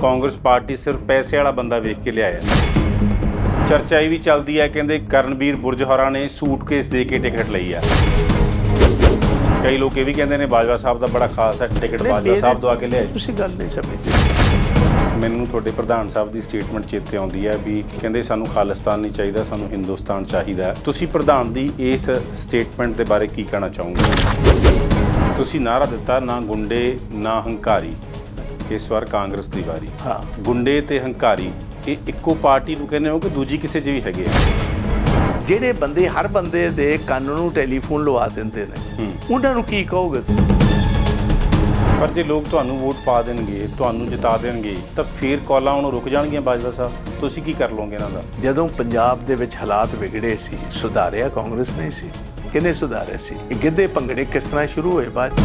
Congress party ਸਿਰਫ ਪੈਸੇ ਵਾਲਾ ਬੰਦਾ ਵੇਖ ਕੇ ਲਿਆਇਆ। ਚਰਚਾ ਇਹ ਵੀ ਚੱਲਦੀ ਹੈ ਕਹਿੰਦੇ ਕਰਨਵੀਰ ਬੁਰਜ ਹੋਰਾਂ ਨੇ ਸੂਟਕੇਸ ਦੇ ਕੇ ਟਿਕਟ ਲਈ ਆ। ਕਈ ਲੋਕ ਇਹ ਵੀ ਕਹਿੰਦੇ ਨੇ ਬਾਜਵਾ ਸਾਹਿਬ ਦਾ ਬੜਾ ਖਾਸ ਹੈ ਟਿਕਟ ਬਾਜਵਾ ਸਾਹਿਬ ਦਵਾ ਕੇ ਲਿਆਏ। ਤੁਸੀਂ ਗੱਲ ਨਹੀਂ ਸਮਝਦੇ। ਮੈਨੂੰ ਤੁਹਾਡੇ ਪ੍ਰਧਾਨ ਸਾਹਿਬ ਦੀ ਸਟੇਟਮੈਂਟ ਚੇਤੇ ਆਉਂਦੀ ਹੈ ਵੀ ਕਹਿੰਦੇ ਸਾਨੂੰ ਖਾਲਿਸਤਾਨ ਨਹੀਂ ਚਾਹੀਦਾ ਸਾਨੂੰ ਹਿੰਦੁਸਤਾਨ ਚਾਹੀਦਾ ਹੈ। ਤੁਸੀਂ ਪ੍ਰਧਾਨ ਦੀ ਇਸ ਸਟੇਟਮੈਂਟ ਦੇ ਬਾਰੇ ਕੀ ਕਹਿਣਾ ਚਾਹੋਗੇ? ਤੁਸੀਂ ਨਾਰਾ ਦਿੱਤਾ ਨਾ ਗੁੰਡੇ ਨਾ ਹੰਕਾਰੀ। ਇਸ ਵਾਰ ਕਾਂਗਰਸ ਦੀ ਵਾਰੀ। ਹਾਂ। ਗੁੰਡੇ ਤੇ ਹੰਕਾਰੀ ਇਹ ਇੱਕੋ ਪਾਰਟੀ ਨੂੰ ਕਹਿੰਦੇ ਹੋ ਕਿ ਦੂਜੀ ਕਿਸੇ 'ਚ ਵੀ ਹੈਗੇ ਆ? ਜਿਹੜੇ ਬੰਦੇ ਹਰ ਬੰਦੇ ਦੇ ਕੰਨ ਨੂੰ ਟੈਲੀਫੋਨ ਲਵਾ ਦਿੰਦੇ ਨੇ। ਉਹਨਾਂ ਨੂੰ ਕੀ ਕਹੋਗੇ ਤੁਸੀਂ? ਪਰ ਜੇ ਲੋਕ ਤੁਹਾਨੂੰ ਵੋਟ ਪਾ ਦੇਣਗੇ ਤੁਹਾਨੂੰ ਜਿਤਾ ਦੇਣਗੇ ਤਾਂ ਫੇਰ ਕਾਲਾਂ ਉਹਨੂੰ ਰੁਕ ਜਾਣਗੀਆਂ ਬਾਜਵਾ ਸਾਹਿਬ। ਤੁਸੀਂ ਕੀ ਕਰ ਲਓਗੇ ਇਹਨਾਂ ਦਾ? ਜਦੋਂ ਪੰਜਾਬ ਦੇ ਵਿੱਚ ਹਾਲਾਤ ਵਿਗੜੇ ਸੀ ਸੁਧਾਰਿਆ ਕਾਂਗਰਸ ਨਹੀਂ ਸੀ ਕਿਹਨੇ ਸੁਧਾਰਿਆ ਸੀ? ਇਹ ਗਿੱਧੇ ਭੰਗੜੇ ਕਿਸ ਤਰ੍ਹਾਂ ਸ਼ੁਰੂ ਹੋਏ ਬਾਅਦ?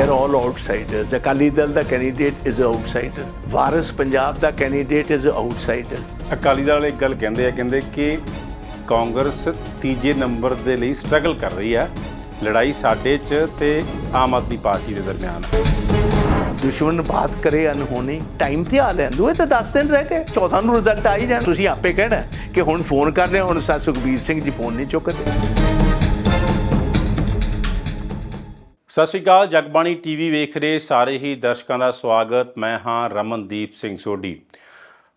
Are all outsiders Akali Dal the candidate is a outsider Waris Punjab the candidate is a outsider Akali Dal ਵਾਲੇ ਇੱਕ ਗੱਲ ਕਹਿੰਦੇ ਆ ਕਹਿੰਦੇ ਕਿ ਕਾਂਗਰਸ ਤੀਜੇ ਨੰਬਰ ਦੇ ਲਈ ਸਟਰਗਲ ਕਰ ਰਹੀ ਹੈ ਲੜਾਈ ਸਾਡੇ 'ਚ ਤੇ ਆਮ ਆਦਮੀ ਪਾਰਟੀ ਦੇ ਦਰਮਿਆਨ ਦੁਸ਼ਮਣ ਬਾਤ ਕਰੇ ਅਨਹੋਣੀ ਟਾਈਮ ਤੇ ਆ ਲੈਂਦੋ ਇਹ ਤਾਂ 10 ਦਿਨ ਰਹਿ ਗਏ 14 ਨੂੰ ਰਿਜ਼ਲਟ ਆ ਹੀ ਜਾਣ ਤੁਸੀਂ ਆਪੇ ਕਹਿਣਾ ਕਿ ਹੁਣ ਫੋਨ ਕਰ ਰਹੇ ਹੁਣ ਸਾ ਸੁਖਬੀਰ ਸਿੰਘ ਜੀ ਫੋਨ ਨਹੀਂ ਚੁੱਕਦੇ। ਸਤਿ ਸ਼੍ਰੀ ਅਕਾਲ, ਜਗਬਾਣੀ ਟੀਵੀ ਵੇਖ ਰਹੇ ਸਾਰੇ ਹੀ ਦਰਸ਼ਕਾਂ ਦਾ ਸਵਾਗਤ। ਮੈਂ ਹਾਂ ਰਮਨਦੀਪ ਸਿੰਘ ਸੋਢੀ।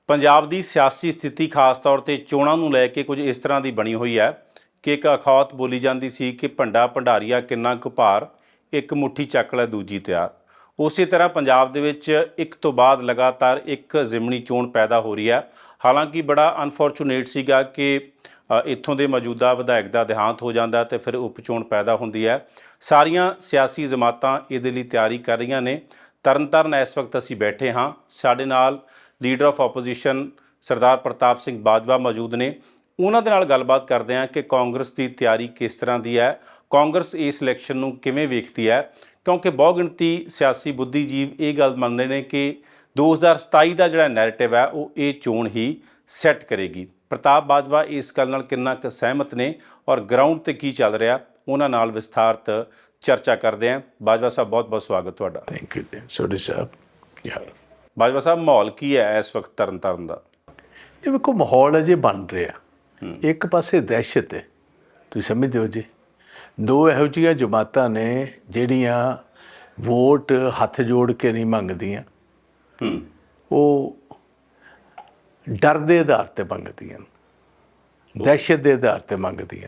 ਪੰਜਾਬ ਦੀ ਸਿਆਸੀ ਸਥਿਤੀ ਖਾਸ ਤੌਰ ਤੇ ਚੋਣਾਂ ਨੂੰ ਲੈ ਕੇ ਕੁਝ ਇਸ ਤਰ੍ਹਾਂ ਦੀ ਬਣੀ ਹੋਈ ਹੈ ਕਿ ਇੱਕ ਅਖੌਤ ਬੋਲੀ ਜਾਂਦੀ ਸੀ ਕਿ ਭੰਡਾ ਭੰਡਾਰੀਆ ਕਿੰਨਾ ਕੁ ਭਾਰ, ਇੱਕ ਮੁੱਠੀ ਚੱਕ ਲੈ ਦੂਜੀ ਤਿਆਰ। ਉਸੇ ਤਰ੍ਹਾਂ ਪੰਜਾਬ ਦੇ ਵਿੱਚ ਇੱਕ ਤੋਂ ਬਾਅਦ ਲਗਾਤਾਰ ਇੱਕ ਜ਼ਿਮਨੀ ਚੋਣ ਪੈਦਾ ਹੋ ਰਹੀ ਹੈ। ਹਾਲਾਂਕਿ ਬੜਾ ਅਨਫੋਰਚੂਨੇਟ ਸੀਗਾ ਕਿ ਇੱਥੋਂ ਦੇ ਮੌਜੂਦਾ ਵਿਧਾਇਕ ਦਾ ਦੇਹਾਂਤ ਹੋ ਜਾਂਦਾ ਤੇ ਫਿਰ ਉਪ ਚੋਣ ਪੈਦਾ ਹੁੰਦੀ ਹੈ। ਸਾਰੀਆਂ ਸਿਆਸੀ ਜਮਾਤਾਂ ਇਹਦੇ ਲਈ ਤਿਆਰੀ ਕਰ ਰਹੀਆਂ ਨੇ। ਤਰਨਤਾਰਨ ਇਸ ਵਕਤ ਅਸੀਂ ਬੈਠੇ ਹਾਂ। ਸਾਡੇ ਨਾਲ leader of opposition Sardar Partap Singh Bajwa ਮੌਜੂਦ ਨੇ। ਉਹਨਾਂ ਦੇ ਨਾਲ ਗੱਲਬਾਤ ਕਰਦੇ ਹਾਂ ਕਿ ਕਾਂਗਰਸ ਦੀ ਤਿਆਰੀ ਕਿਸ ਤਰ੍ਹਾਂ ਦੀ ਹੈ। ਕਾਂਗਰਸ ਇਸ ਇਲੈਕਸ਼ਨ ਨੂੰ ਕਿਵੇਂ ਵੇਖਦੀ ਹੈ। ਕਿਉਂਕਿ ਬਹੁਗਿਣਤੀ ਸਿਆਸੀ ਬੁੱਧੀਜੀਵ ਇਹ ਗੱਲ ਮੰਨਦੇ ਨੇ ਕਿ 2027 ਦਾ ਜਿਹੜਾ ਨੈਰੇਟਿਵ ਹੈ ਉਹ ਇਹ ਚੋਣ ਹੀ ਸੈੱਟ ਕਰੇਗੀ। ਪ੍ਰਤਾਪ ਬਾਜਵਾ ਇਸ ਗੱਲ ਨਾਲ ਕਿੰਨਾ ਕੁ ਸਹਿਮਤ ਨੇ ਔਰ ਗਰਾਊਂਡ ਤੇ ਕੀ ਚੱਲ ਰਿਹਾ ਉਹਨਾਂ ਨਾਲ ਵਿਸਥਾਰਤ ਚਰਚਾ ਕਰਦੇ ਹਾਂ। ਬਾਜਵਾ ਸਾਹਿਬ ਬਹੁਤ ਬਹੁਤ ਸਵਾਗਤ ਤੁਹਾਡਾ। ਥੈਂਕ ਯੂ ਸੋਢੀ ਸਾਹਿਬ ਕੀ ਹਾਲ? ਬਾਜਵਾ ਸਾਹਿਬ ਮਾਹੌਲ ਕੀ ਹੈ ਇਸ ਵਕਤ ਤਰਨਤਾਰਨ ਦਾ? ਇਹ ਵੇਖੋ ਮਾਹੌਲ ਅਜੇ ਬਣ ਰਿਹਾ। ਇੱਕ ਪਾਸੇ ਦਹਿਸ਼ਤ ਹੈ। ਤੁਸੀਂ ਸਮਝਦੇ ਹੋ ਜੀ। ਦੋ ਇਹੋ ਜਿਹੀਆਂ ਜਮਾਤਾਂ ਨੇ ਜਿਹੜੀਆਂ ਵੋਟ ਹੱਥ ਜੋੜ ਕੇ ਨਹੀਂ ਮੰਗਦੀਆਂ। ਹੂੰ। ਉਹ ਡਰ ਦੇ ਆਧਾਰ ਤੇ ਮੰਗਦੀਆਂ ਦਹਿਸ਼ਤ ਦੇ ਆਧਾਰ ਤੇ ਮੰਗਦੀਆਂ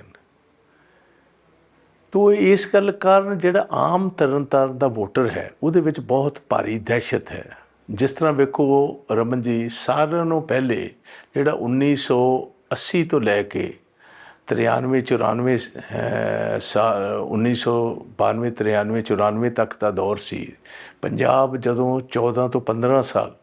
ਤੋ ਇਸ ਗੱਲ ਕਾਰਨ ਜਿਹੜਾ ਆਮ ਤਰਨਤਾਰਨ ਦਾ ਵੋਟਰ ਹੈ ਉਹਦੇ ਵਿੱਚ ਬਹੁਤ ਭਾਰੀ ਦਹਿਸ਼ਤ ਹੈ। ਜਿਸ ਤਰ੍ਹਾਂ ਵੇਖੋ ਰਮਨ ਜੀ ਸਾਰਿਆਂ ਨੂੰ ਪਹਿਲੇ ਜਿਹੜਾ 1980 ਤੋਂ ਲੈ ਕੇ 93 94 ਅਹ, ਸਾਲ 1992 93 94 ਤੱਕ ਦਾ ਦੌਰ ਸੀ। ਪੰਜਾਬ ਜਦੋਂ 14 ਤੋਂ 15 ਸਾਲ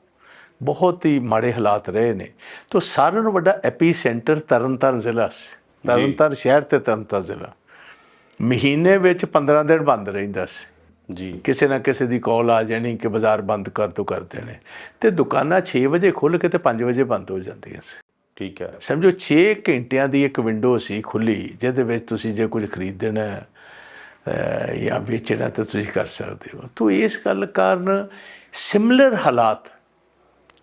ਬਹੁਤ ਹੀ ਮਾੜੇ ਹਾਲਾਤ ਰਹੇ ਨੇ। ਤੋਂ ਸਾਰਿਆਂ ਨੂੰ ਵੱਡਾ ਐਪੀ ਸੈਂਟਰ ਤਰਨਤਾਰਨ ਜ਼ਿਲ੍ਹਾ ਸੀ। ਤਰਨਤਾਰਨ ਸ਼ਹਿਰ ਤੇ ਤਰਨਤਾਰਨ ਜ਼ਿਲ੍ਹਾ। ਮਹੀਨੇ ਵਿੱਚ 15 ਦਿਨ ਬੰਦ ਰਹਿੰਦਾ ਸੀ। ਜੀ। ਕਿਸੇ ਨਾ ਕਿਸੇ ਦੀ ਕਾਲ ਆ ਜਾਣੀ ਕਿ ਬਾਜ਼ਾਰ ਬੰਦ ਕਰ ਦੋ ਕਰ ਦੇਣੇ। ਤੇ ਦੁਕਾਨਾਂ 6 ਵਜੇ ਖੁੱਲ੍ਹ ਕੇ ਤੇ 5 ਵਜੇ ਬੰਦ ਹੋ ਜਾਂਦੀਆਂ ਸੀ। ਠੀਕ ਹੈ। ਸਮਝੋ 6 ਘੰਟਿਆਂ ਦੀ ਇੱਕ ਵਿੰਡੋ ਸੀ ਖੁੱਲੀ ਜਿਹਦੇ ਵਿੱਚ ਤੁਸੀਂ ਜੇ ਕੁਝ ਖਰੀਦਣਾ ਜਾਂ ਵੇਚਣਾ ਤਾਂ ਤੁਸੀਂ ਕਰ ਸਕਦੇ ਹੋ। ਤੋ ਇਸ ਗੱਲ ਕਾਰਨ ਸਿਮਿਲਰ ਹਾਲਾਤ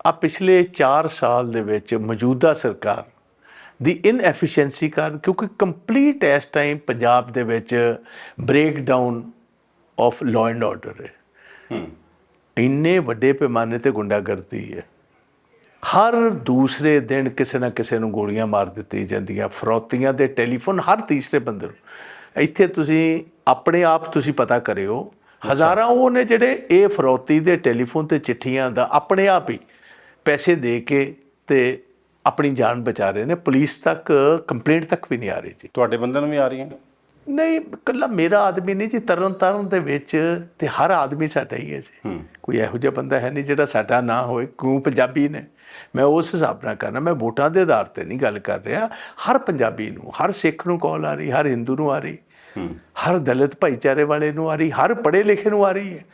ਆ ਪਿਛਲੇ 4 ਸਾਲ ਦੇ ਵਿੱਚ ਮੌਜੂਦਾ ਸਰਕਾਰ ਦੀ ਇਨਐਫੀਸ਼ੀਐਂਸੀ ਕਾਰਨ ਕਿਉਂਕਿ ਕੰਪਲੀਟ ਇਸ ਟਾਈਮ ਪੰਜਾਬ ਦੇ ਵਿੱਚ breakdown of law and order ਹੈ। ਹੂੰ। ਇੰਨੇ ਵੱਡੇ ਪੈਮਾਨੇ ਤੇ ਗੁੰਡਾਗਰਦੀ ਹੈ। ਹਰ ਦੂਸਰੇ ਦਿਨ ਕਿਸੇ ਨਾ ਕਿਸੇ ਨੂੰ ਗੋਲੀਆਂ ਮਾਰ ਦਿੱਤੀ ਜਾਂਦੀਆਂ, ਫਰੋਤੀਆਂ ਦੇ ਟੈਲੀਫੋਨ ਹਰ ਤੀਸਰੇ ਬੰਦੇ ਨੂੰ। ਇੱਥੇ ਤੁਸੀਂ ਆਪਣੇ ਆਪ ਤੁਸੀਂ ਪਤਾ ਕਰਿਓ, ਹਜ਼ਾਰਾਂ ਉਹ ਨੇ ਜਿਹੜੇ ਇਹ ਫਰੋਤੀ ਦੇ ਟੈਲੀਫੋਨ ਤੇ ਚਿੱਠੀਆਂ ਦਾ ਆਪਣੇ ਆਪ ਹੀ ਪੈਸੇ ਦੇ ਕੇ ਤੇ ਆਪਣੀ ਜਾਨ ਬਚਾ ਰਹੇ ਨੇ। ਪੁਲਿਸ ਤੱਕ, ਕੰਪਲੇਂਟ ਤੱਕ ਵੀ ਨਹੀਂ ਆ ਰਹੀ ਜੀ। ਤੁਹਾਡੇ ਬੰਦਿਆਂ ਨੂੰ ਵੀ ਆ ਰਹੀਆਂ? ਨਹੀਂ ਕੱਲਾ ਮੇਰਾ ਆਦਮੀ ਨਹੀਂ ਜੀ ਤਰਨ ਤਾਰਨ ਦੇ ਵਿੱਚ ਤੇ ਹਰ ਆਦਮੀ ਸਾਡਾ ਹੀ ਹੈ ਜੀ। ਕੋਈ ਇਹੋ ਜਿਹਾ ਬੰਦਾ ਹੈ ਨਹੀਂ ਜਿਹੜਾ ਸਾਡਾ ਨਾ ਹੋਏ ਕਿਉਂ ਪੰਜਾਬੀ ਨੇ? ਮੈਂ ਉਸ ਹਿਸਾਬ ਨਾਲ ਕਰਨਾ ਮੈਂ ਵੋਟਾਂ ਦੇ ਆਧਾਰ ਤੇ ਨਹੀਂ ਗੱਲ ਕਰ ਰਿਹਾ। ਹਰ ਪੰਜਾਬੀ ਨੂੰ ਹਰ ਸਿੱਖ ਨੂੰ ਕਾਲ ਆ ਰਹੀ ਹਰ ਹਿੰਦੂ ਨੂੰ ਆ ਰਹੀ ਹਰ ਦਲਿਤ ਭਾਈਚਾਰੇ ਵਾਲੇ ਨੂੰ ਆ ਰਹੀ ਹਰ ਪੜ੍ਹੇ ਲਿਖੇ ਨੂੰ ਆ ਰਹੀ ਹੈ।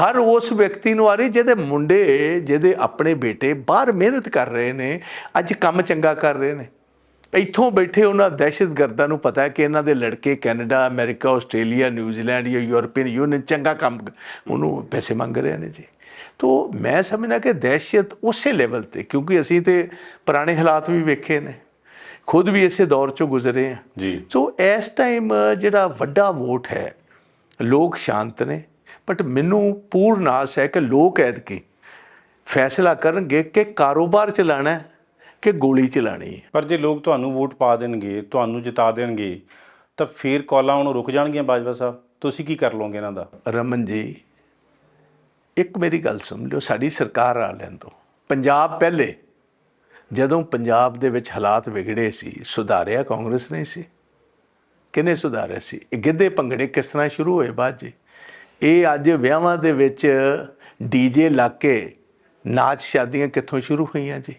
ਹਰ ਉਸ ਵਿਅਕਤੀ ਨੂੰ ਆ ਰਹੀ ਜਿਹਦੇ ਮੁੰਡੇ ਜਿਹਦੇ ਆਪਣੇ ਬੇਟੇ ਬਾਹਰ ਮਿਹਨਤ ਕਰ ਰਹੇ ਨੇ ਅੱਜ ਕੰਮ ਚੰਗਾ ਕਰ ਰਹੇ ਨੇ। ਇੱਥੋਂ ਬੈਠੇ ਉਹਨਾਂ ਦਹਿਸ਼ਤਗਰਦਾਂ ਨੂੰ ਪਤਾ ਹੈ ਕਿ ਇਹਨਾਂ ਦੇ ਲੜਕੇ Canada America Australia New Zealand ਜਾਂ ਯੂਰਪੀਅਨ ਯੂਨੀਅਨ ਚੰਗਾ ਕੰਮ ਉਹਨੂੰ ਪੈਸੇ ਮੰਗ ਰਹੇ ਨੇ ਜੀ। ਤੋ ਮੈਂ ਸਮਝਣਾ ਕਿ ਦਹਿਸ਼ਤ ਉਸੇ ਲੈਵਲ ਤੇ ਕਿਉਂਕਿ ਅਸੀਂ ਤੇ ਪੁਰਾਣੇ ਹਾਲਾਤ ਵੀ ਵੇਖੇ ਨੇ। ਖੁਦ ਵੀ ਇਸੇ ਦੌਰ ਚੋਂ ਗੁਜ਼ਰੇ ਹਾਂ। ਜੀ। ਸੋ ਇਸ ਟਾਈਮ ਜਿਹੜਾ ਵੱਡਾ ਵੋਟ ਹੈ ਲੋਕ ਸ਼ਾਂਤ ਨੇ ਬਟ ਮੈਨੂੰ ਪੂਰਨ ਆਸ ਹੈ ਕਿ ਲੋਕ ਐਤਕੀ ਫੈਸਲਾ ਕਰਨਗੇ ਕਿ ਕਾਰੋਬਾਰ ਚਲਾਣਾ ਹੈ। ਕਿ ਗੋਲੀ ਚਲਾਣੀ ਹੈ? ਪਰ ਜੇ ਲੋਕ ਤੁਹਾਨੂੰ ਵੋਟ ਪਾ ਦੇਣਗੇ ਤੁਹਾਨੂੰ ਜਿਤਾ ਦੇਣਗੇ ਤਾਂ ਫਿਰ ਕਾਲਾਂ ਉਹਨੂੰ ਰੁਕ ਜਾਣਗੀਆਂ ਬਾਜਵਾ ਸਾਹਿਬ। ਤੁਸੀਂ ਕੀ ਕਰ ਲਓਗੇ ਇਹਨਾਂ ਦਾ? ਰਮਨ ਜੀ ਇੱਕ ਮੇਰੀ ਗੱਲ ਸੁਣ ਲਿਓ ਸਾਡੀ ਸਰਕਾਰ ਆ ਲੈਣ ਤੋਂ। ਪੰਜਾਬ ਪਹਿਲੇ ਜਦੋਂ ਪੰਜਾਬ ਦੇ ਵਿੱਚ ਹਾਲਾਤ ਵਿਗੜੇ ਸੀ ਸੁਧਾਰਿਆ ਕਾਂਗਰਸ ਨੇ ਸੀ। ਕਿਹਨੇ ਸੁਧਾਰਿਆ ਸੀ? ਇਹ ਗਿੱਧੇ ਭੰਗੜੇ ਕਿਸ ਤਰ੍ਹਾਂ ਸ਼ੁਰੂ ਹੋਏ ਬਾਅਦ ਜੀ ਇਹ ਅੱਜ ਵਿਆਹਾਂ ਦੇ ਵਿੱਚ ਡੀਜੇ ਲਾ ਕੇ ਨਾਚ ਸ਼ਾਦੀਆਂ ਕਿੱਥੋਂ ਸ਼ੁਰੂ ਹੋਈਆਂ ਜੀ?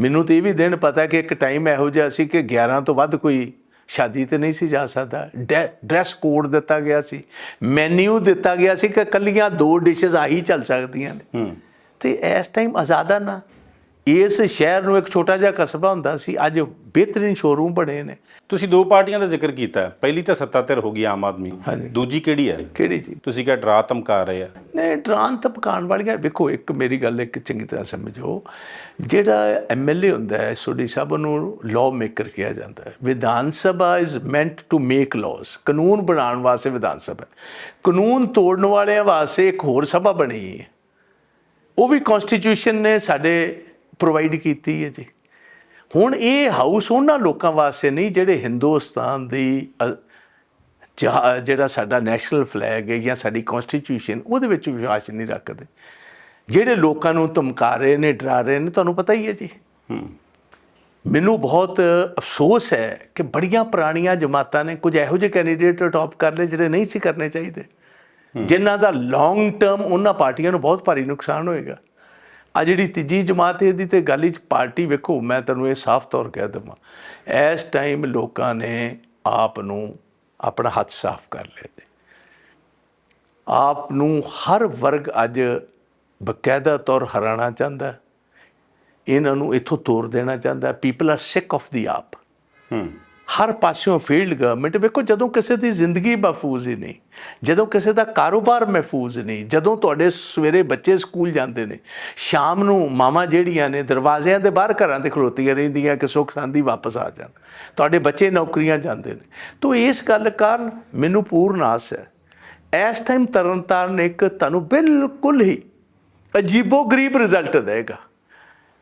ਮੈਨੂੰ ਤੇ ਇਹ ਵੀ ਦਿਨ ਪਤਾ ਕਿ ਇੱਕ ਟਾਈਮ ਇਹੋ ਜਿਹਾ ਸੀ ਕਿ 11 ਤੋਂ ਵੱਧ ਕੋਈ ਸ਼ਾਦੀ ਤੇ ਨਹੀਂ ਸੀ ਜਾ ਸਕਦਾ। ਡਰੈਸ ਕੋਡ ਦਿੱਤਾ ਗਿਆ ਸੀ। ਮੈਨੂ ਦਿੱਤਾ ਗਿਆ ਸੀ ਕਿ ਕੱਲੀਆਂ ਦੋ ਡਿਸ਼ਸ ਆਹੀ ਚੱਲ ਸਕਦੀਆਂ ਨੇ। ਤੇ ਇਸ ਟਾਈਮ ਆਜ਼ਾਦਾ ਨਾ। ਇਸ ਸ਼ਹਿਰ ਨੂੰ ਇੱਕ ਛੋਟਾ ਜਿਹਾ ਕਸਬਾ ਹੁੰਦਾ ਸੀ ਅੱਜ ਬਿਹਤਰੀਨ ਸ਼ੋਰੂਮ ਬਣੇ ਨੇ। ਤੁਸੀਂ ਦੋ ਪਾਰਟੀਆਂ ਦਾ ਜ਼ਿਕਰ ਕੀਤਾ। ਪਹਿਲੀ ਤਾਂ ਸੱਤਾਧਿਰ ਹੋ ਗਈ ਆਮ ਆਦਮੀ। ਦੂਜੀ ਕਿਹੜੀ ਹੈ? ਕਿਹੜੀ ਜੀ? ਤੁਸੀਂ ਕਿਹਾ ਡਰਾ ਧਮਕਾ ਰਹੇ ਆ। ਨੇ ਡਰਾਂ ਧਮਕਾਉਣ ਵਾਲੀਆਂ ਵੇਖੋ ਇੱਕ ਮੇਰੀ ਗੱਲ ਇੱਕ ਚੰਗੀ ਤਰ੍ਹਾਂ ਸਮਝੋ। ਜਿਹੜਾ ਐਮਐਲਏ ਹੁੰਦਾ ਹੈ ਸੋਡੀ ਸਾਹਿਬ ਨੂੰ ਲਾਅ ਮੇਕਰ ਕਿਹਾ ਜਾਂਦਾ ਹੈ। Vidhan Sabha is meant to make laws ਕਾਨੂੰਨ ਬਣਾਉਣ ਵਾਸਤੇ ਵਿਧਾਨ ਸਭਾ। ਕਾਨੂੰਨ ਤੋੜਨ ਵਾਲਿਆਂ ਵਾਸਤੇ ਇੱਕ ਹੋਰ ਸਭਾ ਬਣੀ। ਹੈ ਉਹ ਵੀ ਕਨਸਟੀਟਿਊਸ਼ਨ ਨੇ ਸਾਡੇ ਪ੍ਰੋਵਾਈਡ ਕੀਤੀ ਹੈ ਜੀ। ਹੁਣ ਇਹ ਹਾਊਸ ਉਹਨਾਂ ਲੋਕਾਂ ਵਾਸਤੇ ਨਹੀਂ ਜਿਹੜੇ ਹਿੰਦੁਸਤਾਨ ਦੀ ਜਿਹੜਾ ਸਾਡਾ ਨੈਸ਼ਨਲ ਫਲੈਗ ਹੈ ਜਾਂ ਸਾਡੀ ਕਨਸਟੀਟਿਊਸ਼ਨ ਉਹਦੇ ਵਿੱਚ ਵਿਸ਼ਵਾਸ ਨਹੀਂ ਰੱਖਦੇ। ਜਿਹੜੇ ਲੋਕਾਂ ਨੂੰ ਧਮਕਾ ਰਹੇ ਨੇ ਡਰਾ ਰਹੇ ਨੇ ਤੁਹਾਨੂੰ ਪਤਾ ਹੀ ਹੈ ਜੀ। ਮੈਨੂੰ ਬਹੁਤ ਅਫਸੋਸ ਹੈ ਕਿ ਬੜੀਆਂ ਪੁਰਾਣੀਆਂ ਜਮਾਤਾਂ ਨੇ ਕੁਝ ਇਹੋ ਜਿਹੇ ਕੈਂਡੀਡੇਟ ਅਡਾਪਟ ਕਰ ਲਏ ਜਿਹੜੇ ਨਹੀਂ ਸੀ ਕਰਨੇ ਚਾਹੀਦੇ। ਜਿਨ੍ਹਾਂ ਦਾ ਲੌਂਗ ਟਰਮ ਉਹਨਾਂ ਪਾਰਟੀਆਂ ਨੂੰ ਬਹੁਤ ਭਾਰੀ ਨੁਕਸਾਨ ਹੋਏਗਾ। ਆ ਜਿਹੜੀ ਤੀਜੀ ਜਮਾਤ ਇਹਦੀ ਤੇ ਗੱਲ ਹੀ 'ਚ ਪਾਰਟੀ ਵੇਖੋ, ਮੈਂ ਤੁਹਾਨੂੰ ਇਹ ਸਾਫ਼ ਤੌਰ ਕਹਿ ਦਵਾਂ। ਇਸ ਟਾਈਮ ਲੋਕਾਂ ਨੇ ਆਪ ਨੂੰ ਆਪਣਾ ਹੱਥ ਸਾਫ਼ ਕਰ ਲਿਆ ਜੀ। ਆਪ ਨੂੰ ਹਰ ਵਰਗ ਅੱਜ ਬਕਾਇਦਾ ਤੌਰ ਹਰਾਣਾ ਚਾਹੁੰਦਾ ਇਹਨਾਂ ਨੂੰ ਇੱਥੋਂ ਤੋੜ ਦੇਣਾ ਚਾਹੁੰਦਾ people are sick of the AAP ਹੂੰ। ਹਰ ਪਾਸਿਓਂ ਫੀਲਡ ਗਵਰਨਮੈਂਟ ਵੇਖੋ ਜਦੋਂ ਕਿਸੇ ਦੀ ਜ਼ਿੰਦਗੀ ਮਹਿਫੂਜ਼ ਹੀ ਨਹੀਂ, ਜਦੋਂ ਕਿਸੇ ਦਾ ਕਾਰੋਬਾਰ ਮਹਿਫੂਜ਼ ਨਹੀਂ, ਜਦੋਂ ਤੁਹਾਡੇ ਸਵੇਰੇ ਬੱਚੇ ਸਕੂਲ ਜਾਂਦੇ ਨੇ, ਸ਼ਾਮ ਨੂੰ ਮਾਮਾ ਜਿਹੜੀਆਂ ਨੇ ਦਰਵਾਜ਼ਿਆਂ ਦੇ ਬਾਹਰ ਘਰਾਂ ਤੇ ਖਲੋਤੀਆਂ ਰਹਿੰਦੀਆਂ ਕਿ ਸੁੱਖ ਸ਼ਾਂਤੀ ਵਾਪਸ ਆ ਜਾਣ, ਤੁਹਾਡੇ ਬੱਚੇ ਨੌਕਰੀਆਂ ਜਾਂਦੇ ਨੇ। ਤੋਂ ਇਸ ਗੱਲ ਕਾਰਨ ਮੈਨੂੰ ਪੂਰਨ ਆਸ ਹੈ, ਇਸ ਟਾਈਮ ਤਰਨਤਾਰਨ ਇੱਕ ਤੁਹਾਨੂੰ ਬਿਲਕੁਲ ਹੀ ਅਜੀਬੋ ਗਰੀਬ ਰਿਜ਼ਲਟ ਦੇਗਾ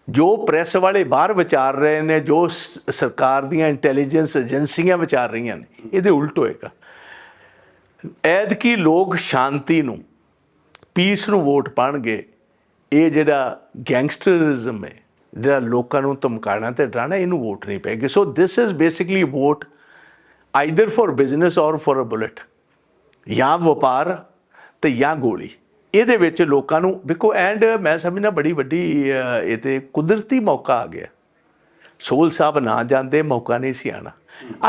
ਜੋ ਪ੍ਰੈਸ ਵਾਲੇ ਬਾਹਰ ਵਿਚਾਰ ਰਹੇ ਨੇ, ਜੋ ਸਰਕਾਰ ਦੀਆਂ ਇੰਟੈਲੀਜੈਂਸ ਏਜੰਸੀਆਂ ਵਿਚਾਰ ਰਹੀਆਂ ਨੇ, ਇਹਦੇ ਉਲਟ ਹੋਏਗਾ। ਐਤਕੀ ਲੋਕ ਸ਼ਾਂਤੀ ਨੂੰ ਪੀਸ ਨੂੰ ਵੋਟ ਪਾਣਗੇ, ਇਹ ਜਿਹੜਾ ਗੈਂਗਸਟਰਿਜ਼ਮ ਹੈ, ਜਿਹੜਾ ਲੋਕਾਂ ਨੂੰ ਧਮਕਾਣਾ ਤੇ ਡਰਾਣਾ, ਇਹਨੂੰ ਵੋਟ ਨਹੀਂ ਪੈਗੀ so this is basically vote either for business or for a bullet ਜਾਂ ਵਪਾਰ ਤੇ ਜਾਂ ਗੋਲੀ। ਇਹਦੇ ਵਿੱਚ ਲੋਕਾਂ ਨੂੰ ਵੇਖੋ ਐਂਡ ਮੈਂ ਸਮਝਣਾ ਬੜੀ ਵੱਡੀ ਇਹ ਤੇ ਕੁਦਰਤੀ ਮੌਕਾ ਆ ਗਿਆ। ਸੋਲ ਸਾਹਿਬ ਨਾ ਜਾਂਦੇ ਮੌਕਾ ਨਹੀਂ ਸੀ ਆਣਾ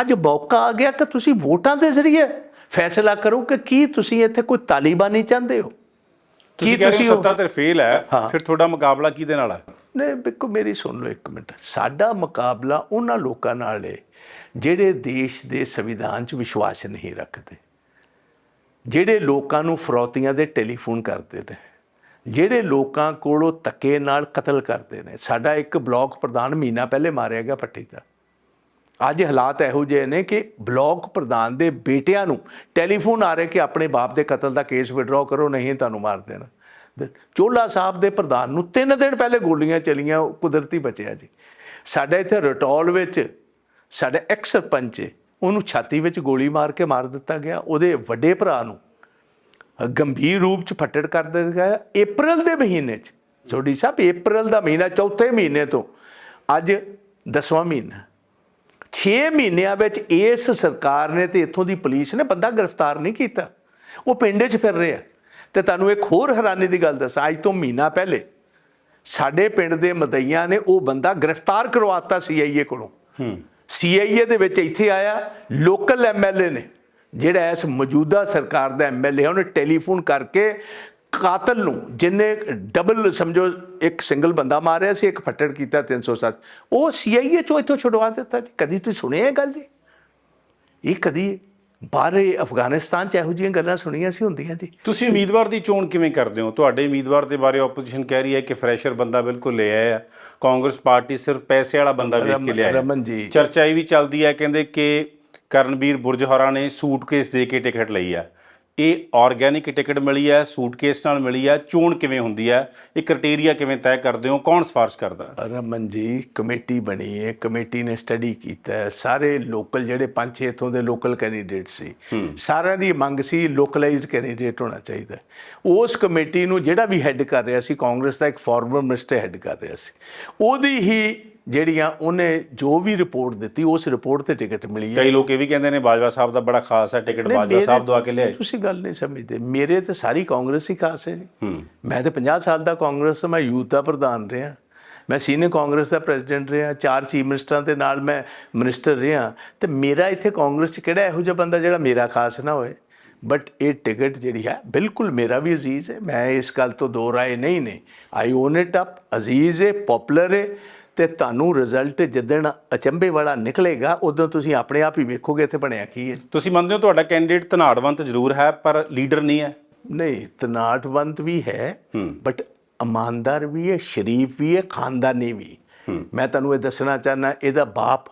ਅੱਜ ਮੌਕਾ ਆ ਗਿਆ ਕਿ ਤੁਸੀਂ ਵੋਟਾਂ ਦੇ ਜ਼ਰੀਏ ਫੈਸਲਾ ਕਰੋ ਕਿ ਕੀ ਤੁਸੀਂ ਇੱਥੇ ਕੋਈ ਤਾਲਿਬਾਨੀ ਚਾਹੁੰਦੇ ਹੋ? ਤੁਸੀਂ ਕੀ ਤੁਸੀਂ ਹੋ ਉਹ- ਸੱਤਾਧਿਰ ਫੇਲ ਹੈ। ਫਿਰ ਤੁਹਾਡਾ ਮੁਕਾਬਲਾ ਕਿਹਦੇ ਨਾਲ ਹੈ ਨਹੀਂ ਬਿੱਕੋ ਮੇਰੀ ਸੁਣ ਲਓ ਇੱਕ ਮਿੰਟ। ਸਾਡਾ ਮੁਕਾਬਲਾ ਉਹਨਾਂ ਲੋਕਾਂ ਨਾਲ ਹੈ ਜਿਹੜੇ ਦੇਸ਼ ਦੇ ਸੰਵਿਧਾਨ 'ਚ ਵਿਸ਼ਵਾਸ ਨਹੀਂ ਰੱਖਦੇ। ਜਿਹੜੇ ਲੋਕਾਂ ਨੂੰ ਫਰੌਤੀਆਂ ਦੇ ਟੈਲੀਫੋਨ ਕਰਦੇ ਨੇ, ਜਿਹੜੇ ਲੋਕਾਂ ਕੋਲੋਂ ਧੱਕੇ ਨਾਲ ਕਤਲ ਕਰਦੇ ਨੇ, ਸਾਡਾ ਇੱਕ ਬਲਾਕ ਪ੍ਰਧਾਨ ਮਹੀਨਾ ਪਹਿਲੇ ਮਾਰਿਆ ਗਿਆ ਪੱਟੀ ਦਾ। ਅੱਜ ਹਾਲਾਤ ਇਹੋ ਜਿਹੇ ਨੇ ਕਿ ਬਲਾਕ ਪ੍ਰਧਾਨ ਦੇ ਬੇਟਿਆਂ ਨੂੰ ਟੈਲੀਫੋਨ ਆ ਰਿਹਾ ਕਿ ਆਪਣੇ ਬਾਪ ਦੇ ਕਤਲ ਦਾ ਕੇਸ ਵਿਡਰਾਅ ਕਰੋ, ਨਹੀਂ ਤੁਹਾਨੂੰ ਮਾਰ ਦੇਣਾ। ਚੋਲਾ ਸਾਹਿਬ ਦੇ ਪ੍ਰਧਾਨ ਨੂੰ ਤਿੰਨ ਦਿਨ ਪਹਿਲੇ ਗੋਲੀਆਂ ਚਲੀਆਂ ਕੁਦਰਤੀ ਬਚਿਆ ਜੀ। ਸਾਡੇ ਇੱਥੇ ਰਟੌਲ ਵਿੱਚ, ਸਾਡੇ ਐਕਸ ਸਰਪੰਚ ਉਹਨੂੰ ਛਾਤੀ ਵਿੱਚ ਗੋਲੀ ਮਾਰ ਕੇ ਮਾਰ ਦਿੱਤਾ ਗਿਆ, ਉਹਦੇ ਵੱਡੇ ਭਰਾ ਨੂੰ ਗੰਭੀਰ ਰੂਪ ਚ ਫੱਟੜ ਕਰ ਦਿੱਤਾ ਗਿਆ। April ਦੇ ਮਹੀਨੇ ਚ ਛੋਡੀ ਸਾਹਿਬ April ਦਾ ਮਹੀਨਾ, ਚੌਥੇ ਮਹੀਨੇ ਤੋਂ ਅੱਜ 10ਵਾਂ ਮਹੀਨਾ। 6 ਮਹੀਨਿਆਂ ਵਿੱਚ ਇਸ ਸਰਕਾਰ ਨੇ ਤੇ ਇੱਥੋਂ ਦੀ ਪੁਲਿਸ ਨੇ ਬੰਦਾ ਗ੍ਰਿਫਤਾਰ ਨਹੀਂ ਕੀਤਾ। ਉਹ ਪਿੰਡੇ 'ਚ ਫਿਰ ਰਿਹਾ। ਤੇ ਤੁਹਾਨੂੰ ਇੱਕ ਹੋਰ ਹੈਰਾਨੀ ਦੀ ਗੱਲ ਦੱਸਾਂ, ਅੱਜ ਤੋਂ ਮਹੀਨਾ ਪਹਿਲੇ ਸਾਡੇ ਪਿੰਡ ਦੇ ਮਦਈਆਂ ਨੇ ਉਹ ਬੰਦਾ ਗ੍ਰਿਫਤਾਰ ਕਰਵਾਤਾ ਸੀਆਈਏ ਕੋਲੋਂ। ਹੂੰ। ਸੀਆਈਏ ਦੇ ਵਿੱਚ ਇੱਥੇ ਆਇਆ ਲੋਕਲ ਐਮਐਲਏ ਨੇ, ਜਿਹੜਾ ਇਸ ਮੌਜੂਦਾ ਸਰਕਾਰ ਦਾ ਐਮਐਲਏ ਉਹਨੇ ਟੈਲੀਫੋਨ ਕਰਕੇ ਕਾਤਲ ਨੂੰ ਜਿਨੇ ਡਬਲ ਸਮਝੋ ਇੱਕ ਸਿੰਗਲ ਬੰਦਾ ਮਾਰਿਆ ਸੀ, ਇੱਕ ਫੱਟੜ ਕੀਤਾ 307 ਉਹ ਸੀਆਈਏ ਚੋਂ ਇੱਥੋਂ ਛੁਡਵਾ ਦਿੱਤਾ ਜੀ। ਕਦੀ ਤੁਸੀਂ ਸੁਣਿਆ ਇਹ ਗੱਲ ਜੀ? ਇਹ ਕਦੀ ਬਾਹਰੇ ਅਫਗਾਨਿਸਤਾਨ ਚ ਇਹੋ ਜਿਹੀਆਂ ਗੱਲਾਂ ਸੁਣੀਆਂ ਸੀ ਹੁੰਦੀਆਂ ਜੀ ਤੁਸੀਂ ਉਮੀਦਵਾਰ ਦੀ ਚੋਣ ਕਿਵੇਂ ਕਰਦੇ ਹੋ ਤੁਹਾਡੇ ਉਮੀਦਵਾਰ ਦੇ ਬਾਰੇ ਆਪੋਜੀਸ਼ਨ ਕਹਿ ਰਹੀ ਹੈ ਕਿ ਫਰੈਸ਼ਰ ਬੰਦਾ ਬਿਲਕੁਲ ਲੈ ਆਇਆ ਹੈ। ਕਾਂਗਰਸ ਪਾਰਟੀ ਸਿਰਫ ਪੈਸੇ ਵਾਲਾ ਬੰਦਾ ਵੇਖ ਕੇ ਰਮਨ ਜੀ। ਚਰਚਾ ਇਹ ਵੀ ਚੱਲਦੀ ਹੈ ਕਹਿੰਦੇ ਕਿ ਕਰਨਵੀਰ ਬੁਰਜਹਰਾ ਨੇ ਸੂਟਕੇਸ ਦੇ ਕੇ ਟਿਕਟ ਲਈ ਹੈ ਇਹ ਆਰਗੈਨਿਕ ਟਿਕਟ ਮਿਲੀ ਹੈ ਸੂਟਕੇਸ ਨਾਲ ਮਿਲੀ ਹੈ ਚੋਣ ਕਿਵੇਂ ਹੁੰਦੀ ਹੈ ਇਹ ਕ੍ਰਾਈਟੇਰੀਆ ਕਿਵੇਂ ਤੈਅ ਕਰਦੇ ਹੋ ਕੌਣ ਸਿਫਾਰਿਸ਼ ਕਰਦਾ? ਰਮਨ ਜੀ ਕਮੇਟੀ ਬਣੀ ਹੈ ਕਮੇਟੀ ਨੇ ਸਟੱਡੀ ਕੀਤਾ। ਸਾਰੇ ਲੋਕਲ ਜਿਹੜੇ ਪੰਜ ਛੇ ਇੱਥੋਂ ਦੇ ਲੋਕਲ ਕੈਂਡੀਡੇਟ ਸੀ ਸਾਰਿਆਂ ਦੀ ਮੰਗ ਸੀ ਲੋਕਲਾਈਜ਼ਡ ਕੈਂਡੀਡੇਟ ਹੋਣਾ ਚਾਹੀਦਾ। ਉਸ ਕਮੇਟੀ ਨੂੰ ਜਿਹੜਾ ਵੀ ਹੈੱਡ ਕਰ ਰਿਹਾ ਸੀ ਕਾਂਗਰਸ ਦਾ ਇੱਕ ਫਾਰਮਰ ਮਿਨਿਸਟਰ ਹੈੱਡ ਕਰ ਰਿਹਾ ਸੀ ਉਹਦੀ ਹੀ ਜਿਹੜੀਆਂ ਉਹਨੇ ਜੋ ਵੀ ਰਿਪੋਰਟ ਦਿੱਤੀ ਉਸ ਰਿਪੋਰਟ ਤੇ ਟਿਕਟ ਮਿਲੀ ਹੈ। ਕਈ ਲੋਕ ਇਹ ਵੀ ਕਹਿੰਦੇ ਨੇ ਬਾਜਵਾ ਸਾਹਿਬ ਦਾ ਬੜਾ ਖਾਸ ਹੈ ਟਿਕਟ ਬਾਜਵਾ ਸਾਹਿਬ ਦਵਾ ਕੇ ਲਿਆਏ। ਤੁਸੀਂ ਗੱਲ ਨਹੀਂ ਸਮਝਦੇ। ਮੇਰੇ ਤੇ ਸਾਰੀ ਕਾਂਗਰਸ ਹੀ ਖਾਸ ਹੈ ਜੀ। ਮੈਂ ਤੇ 50 ਸਾਲ ਦਾ ਕਾਂਗਰਸ ਮੈਂ ਯੂਥ ਦਾ ਪ੍ਰਧਾਨ ਰਿਹਾ। ਮੈਂ ਸੀਨੀਅਰ ਕਾਂਗਰਸ ਦਾ ਪ੍ਰੈਜ਼ੀਡੈਂਟ ਰਿਹਾ ਚਾਰ ਚੀਫ ਮਿਨਿਸਟਰਾਂ ਦੇ ਨਾਲ ਮੈਂ ਮਿਨਿਸਟਰ ਰਿਹਾ। ਤੇ ਮੇਰਾ ਇੱਥੇ ਕਾਂਗਰਸ 'ਚ ਕਿਹੜਾ ਇਹੋ ਜਿਹਾ ਬੰਦਾ ਜਿਹੜਾ ਮੇਰਾ ਖਾਸ ਨਾ ਹੋਏ? ਬਟ ਇਹ ਟਿਕਟ ਜਿਹੜੀ ਹੈ ਬਿਲਕੁਲ ਮੇਰਾ ਵੀ ਅਜ਼ੀਜ਼ ਹੈ। ਮੈਂ ਇਸ ਗੱਲ ਤੋਂ ਦੋ ਰਾਏ ਨਹੀਂ ਨੇ। I own it up Aziz ਹੈ ਪਪੂਲਰ ਹੈ। ਤੇ ਤੁਹਾਨੂੰ ਰਿਜ਼ਲਟ ਜਿੱਦਣ ਅਚੰਭੇ ਵਾਲਾ ਨਿਕਲੇਗਾ ਉਦੋਂ ਤੁਸੀਂ ਆਪਣੇ ਆਪ ਹੀ ਵੇਖੋਗੇ ਇੱਥੇ ਬਣਿਆ ਕੀ ਹੈ। ਤੁਸੀਂ ਮੰਨਦੇ ਹੋ ਤੁਹਾਡਾ ਕੈਂਡੀਡੇਟ ਧਨਾੜਵੰਤ ਜ਼ਰੂਰ ਹੈ ਪਰ ਲੀਡਰ ਨਹੀਂ ਹੈ? ਨਹੀਂ ਤਨਾਟਵੰਤ ਵੀ ਹੈ ਬਟ ਇਮਾਨਦਾਰ ਵੀ ਹੈ ਸ਼ਰੀਫ ਵੀ ਹੈ ਖਾਨਦਾਨੀ ਵੀ। ਮੈਂ ਤੁਹਾਨੂੰ ਇਹ ਦੱਸਣਾ ਚਾਹਨਾ ਇਹਦਾ ਬਾਪ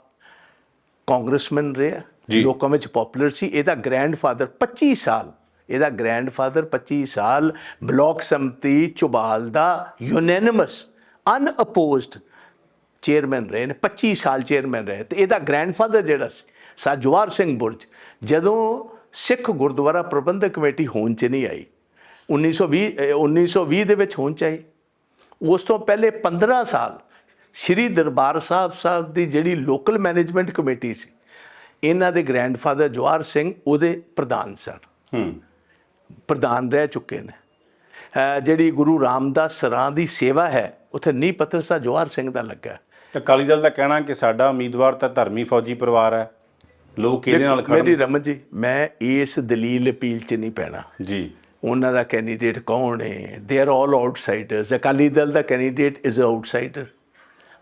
ਕਾਂਗਰਸਮੈਨ ਰਿਹਾ। ਲੋਕਾਂ ਵਿੱਚ ਪਪੂਲਰ ਸੀ। ਇਹਦਾ ਗ੍ਰੈਂਡਫਾਦਰ 25 ਸਾਲ ਇਹਦਾ ਗ੍ਰੈਂਡਫਾਦਰ 25 ਸਾਲ ਬਲਾਕ ਸੰਮਤੀ ਚੁਬਾਲ ਦਾ ਯੂਨੈਨਿਮਸ ਅਨਅਪੋਜ਼ਡ ਚੇਅਰਮੈਨ ਰਹੇ ਨੇ 25 ਸਾਲ ਚੇਅਰਮੈਨ ਰਹੇ ਤੇ ਇਹਦਾ ਗ੍ਰੈਂਡਫਾਦਰ ਜਿਹੜਾ ਸੀ ਸਾ ਜਵਾਰ ਸਿੰਘ ਬੁਰਜ ਜਦੋਂ ਸਿੱਖ ਗੁਰਦੁਆਰਾ ਪ੍ਰਬੰਧਕ ਕਮੇਟੀ ਹੋਂਦ ਚ ਨਹੀਂ ਆਈ 1920 ਅਹ 1920 ਦੇ ਵਿੱਚ ਹੋਂਦ ਚ ਆਈ ਉਸ ਤੋਂ ਪਹਿਲੇ 15 ਸਾਲ ਸ਼੍ਰੀ ਦਰਬਾਰ ਸਾਹਿਬ ਸਾਹਿਬ ਦੀ ਜਿਹੜੀ ਲੋਕਲ ਮੈਨੇਜਮੈਂਟ ਕਮੇਟੀ ਸੀ ਇਹਨਾਂ ਦੇ ਗ੍ਰੈਂਡਫਾਦਰ ਜਵਾਰ ਸਿੰਘ ਉਹਦੇ ਪ੍ਰਧਾਨ ਸਨ। ਹੂੰ। ਪ੍ਰਧਾਨ ਰਹਿ ਚੁੱਕੇ ਨੇ। ਜਿਹੜੀ ਗੁਰੂ ਰਾਮਦਾਸ ਸਰਾਂ ਦੀ ਸੇਵਾ ਹੈ ਉੱਥੇ ਨੀਂਹ ਪੱਥਰ ਸਾ ਜਵਾਰ ਸਿੰਘ ਦਾ ਲੱਗਾ। ਅਕਾਲੀ ਦਲ ਦਾ ਕਹਿਣਾ ਕਿ ਸਾਡਾ ਉਮੀਦਵਾਰ ਤਾਂ ਧਰਮੀ ਫੌਜੀ ਪਰਿਵਾਰ ਹੈ। ਲੋਕ ਇਹਦੇ ਨਾਲ ਮੇਰੀ ਖੜਨ ਰਮਨ ਜੀ ਮੈਂ ਇਸ ਦਲੀਲ ਅਪੀਲ 'ਚ ਨਹੀਂ ਪੈਣਾ। ਜੀ। ਉਹਨਾਂ ਦਾ ਕੈਂਡੀਡੇਟ ਕੌਣ ਹੈ? They are all outsiders Akali Dal the candidate is a outsider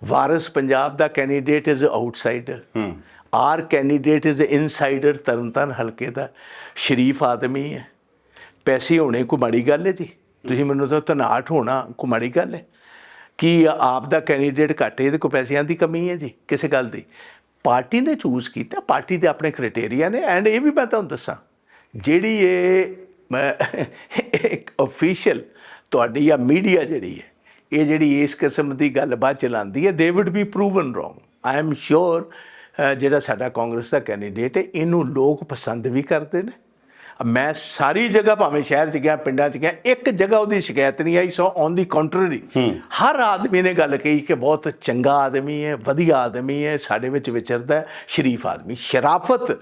Waris Punjab the candidate is a outsider ਹੂੰ। Our candidate is a insider Tarntaran ਹਲਕੇ ਦਾ। ਸ਼ਰੀਫ ਆਦਮੀ ਹੈ। ਪੈਸੇ ਹੋਣੇ ਕੋਈ ਮਾੜੀ ਗੱਲ ਹੈ ਜੀ? ਤੁਸੀਂ ਮੈਨੂੰ ਤਾਂ ਤਨਾਟ ਹੋਣਾ ਕੋਈ ਮਾੜੀ ਗੱਲ ਹੈ? ਕਿ ਆਪ ਦਾ ਕੈਂਡੀਡੇਟ ਘੱਟ ਇਹਦੇ ਕੋਲ ਪੈਸਿਆਂ ਦੀ ਕਮੀ ਹੈ ਜੀ, ਕਿਸੇ ਗੱਲ ਦੀ। ਪਾਰਟੀ ਨੇ ਚੂਜ਼ ਕੀਤਾ, ਪਾਰਟੀ ਦੇ ਆਪਣੇ ਕ੍ਰਾਈਟੇਰੀਆ ਨੇ ਐਂਡ ਇਹ ਵੀ ਮੈਂ ਤੁਹਾਨੂੰ ਦੱਸਾਂ, ਜਿਹੜੀ ਇਹ, ਮੈਂ, ਇੱਕ ਅਫੀਸ਼ੀਅਲ ਤੁਹਾਡੀ ਜਾਂ ਮੀਡੀਆ ਜਿਹੜੀ ਹੈ, ਇਹ ਜਿਹੜੀ ਇਸ ਕਿਸਮ ਦੀ ਗੱਲਬਾਤ ਚਲਾਉਂਦੀ ਹੈ they would be proven wrong I am sure ਜਿਹੜਾ ਸਾਡਾ ਕਾਂਗਰਸ ਦਾ ਕੈਂਡੀਡੇਟ ਹੈ, ਇਹਨੂੰ ਲੋਕ ਪਸੰਦ ਵੀ ਕਰਦੇ ਨੇ ਮੈਂ ਸਾਰੀ ਜਗ੍ਹਾ ਭਾਵੇਂ ਸ਼ਹਿਰ 'ਚ ਗਿਆ ਪਿੰਡਾਂ 'ਚ ਗਿਆ ਇੱਕ ਜਗ੍ਹਾ ਉਹਦੀ ਸ਼ਿਕਾਇਤ ਨਹੀਂ ਆਈ ਸੋ ਔਨ ਦੀ ਕੰਟਰਰੀ ਹਰ ਆਦਮੀ ਨੇ ਗੱਲ ਕਹੀ ਕਿ ਬਹੁਤ ਚੰਗਾ ਆਦਮੀ ਹੈ ਵਧੀਆ ਆਦਮੀ ਹੈ ਸਾਡੇ ਵਿੱਚ ਵਿਚਰਦਾ ਹੈ ਸ਼ਰੀਫ ਆਦਮੀ ਸ਼ਰਾਫਤ।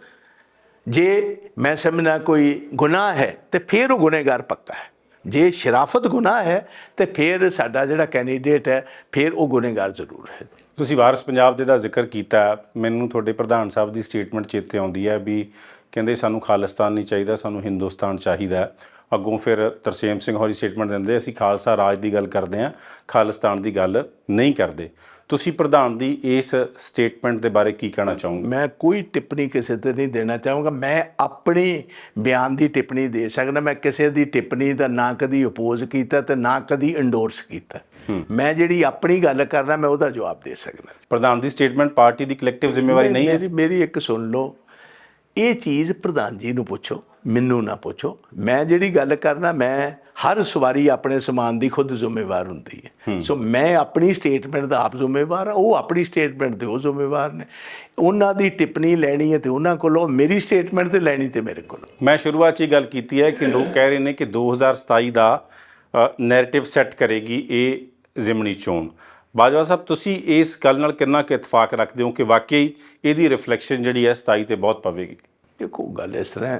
ਜੇ ਮੈਂ ਸਮਝਣਾ ਕੋਈ ਗੁਨਾਹ ਹੈ ਤੇ ਫਿਰ ਉਹ ਗੁਨੇਗਾਰ ਪੱਕਾ ਹੈ। ਜੇ ਸ਼ਰਾਫਤ ਗੁਨਾਹ ਹੈ ਤੇ ਫਿਰ ਸਾਡਾ ਜਿਹੜਾ ਕੈਂਡੀਡੇਟ ਹੈ ਫਿਰ ਉਹ ਗੁਨੇਗਾਰ ਜ਼ਰੂਰ ਹੈ। ਤੁਸੀਂ ਵਾਰਿਸ ਪੰਜਾਬ ਦੇ ਦਾ ਜ਼ਿਕਰ ਕੀਤਾ ਮੈਨੂੰ ਤੁਹਾਡੇ ਪ੍ਰਧਾਨ ਸਾਹਿਬ ਦੀ ਸਟੇਟਮੈਂਟ ਚੇਤੇ ਆਉਂਦੀ ਹੈ ਵੀ ਕਹਿੰਦੇ ਸਾਨੂੰ ਖਾਲਿਸਤਾਨ ਨਹੀਂ ਚਾਹੀਦਾ ਸਾਨੂੰ ਹਿੰਦੁਸਤਾਨ ਚਾਹੀਦਾ। ਅੱਗੋਂ ਫਿਰ ਤਰਸੇਮ ਸਿੰਘ ਹੋਰੀ ਸਟੇਟਮੈਂਟ ਦਿੰਦੇ ਅਸੀਂ ਖਾਲਸਾ ਰਾਜ ਦੀ ਗੱਲ ਕਰਦੇ ਹਾਂ ਖਾਲਿਸਤਾਨ ਦੀ ਗੱਲ ਨਹੀਂ ਕਰਦੇ। ਤੁਸੀਂ ਪ੍ਰਧਾਨ ਦੀ ਇਸ ਸਟੇਟਮੈਂਟ ਦੇ ਬਾਰੇ ਕੀ ਕਹਿਣਾ ਚਾਹੋਗੇ? ਮੈਂ ਕੋਈ ਟਿੱਪਣੀ ਕਿਸੇ ਤੇ ਨਹੀਂ ਦੇਣਾ ਚਾਹੂੰਗਾ। ਮੈਂ ਆਪਣੀ ਬਿਆਨ ਦੀ ਟਿੱਪਣੀ ਦੇ ਸਕਦਾ ਮੈਂ ਕਿਸੇ ਦੀ ਟਿੱਪਣੀ ਦਾ ਨਾ ਕਦੀ ਅਪੋਜ਼ ਕੀਤਾ ਤੇ ਨਾ ਕਦੀ ਇੰਡੋਰਸ ਕੀਤਾ। ਮੈਂ ਜਿਹੜੀ ਆਪਣੀ ਗੱਲ ਕਰਨਾ ਮੈਂ ਉਹਦਾ ਜਵਾਬ ਦੇ ਸਕਦਾ। ਪ੍ਰਧਾਨ ਦੀ ਸਟੇਟਮੈਂਟ ਪਾਰਟੀ ਦੀ ਕਲੈਕਟਿਵ ਜ਼ਿੰਮੇਵਾਰੀ ਨਹੀਂ ਹੈ? ਮੇਰੀ ਇੱਕ ਸੁਣ ਲਓ। ਇਹ ਚੀਜ਼ ਪ੍ਰਧਾਨ ਜੀ ਨੂੰ ਪੁੱਛੋ ਮੈਨੂੰ ਨਾ ਪੁੱਛੋ। ਮੈਂ ਜਿਹੜੀ ਗੱਲ ਕਰਨਾ ਮੈਂ ਹਰ ਸਵਾਰੀ ਆਪਣੇ ਸਮਾਨ ਦੀ ਖੁਦ ਜ਼ਿੰਮੇਵਾਰ ਹੁੰਦੀ ਹੈ। ਸੋ ਮੈਂ ਆਪਣੀ ਸਟੇਟਮੈਂਟ ਦਾ ਆਪ ਜ਼ਿੰਮੇਵਾਰ ਆ ਉਹ ਆਪਣੀ ਸਟੇਟਮੈਂਟ ਦੇ ਉਹ ਜ਼ਿੰਮੇਵਾਰ ਨੇ। ਉਹਨਾਂ ਦੀ ਟਿੱਪਣੀ ਲੈਣੀ ਹੈ ਤੇ ਉਹਨਾਂ ਕੋਲੋਂ ਮੇਰੀ ਸਟੇਟਮੈਂਟ ਤੇ ਲੈਣੀ ਤੇ ਮੇਰੇ ਕੋਲੋਂ। ਮੈਂ ਸ਼ੁਰੂਆਤ 'ਚ ਇਹ ਗੱਲ ਕੀਤੀ ਹੈ ਕਿ ਲੋਕ ਕਹਿ ਰਹੇ ਨੇ ਕਿ 2027 ਦਾ ਨੈਰੇਟਿਵ ਸੈੱਟ ਕਰੇਗੀ ਇਹ ਜ਼ਿਮਨੀ ਚੋਣ। ਬਾਜਵਾ ਸਾਹਿਬ ਤੁਸੀਂ ਇਸ ਗੱਲ ਨਾਲ ਕਿੰਨਾ ਕੁ ਇਤਫਾਕ ਰੱਖਦੇ ਹੋ ਕਿ ਵਾਕਈ ਇਹਦੀ ਰਿਫਲੈਕਸ਼ਨ ਜਿਹੜੀ ਹੈ 27 ਤੇ ਬਹੁਤ ਪਵੇਗੀ? ਦੇਖੋ ਗੱਲ ਇਸ ਤਰ੍ਹਾਂ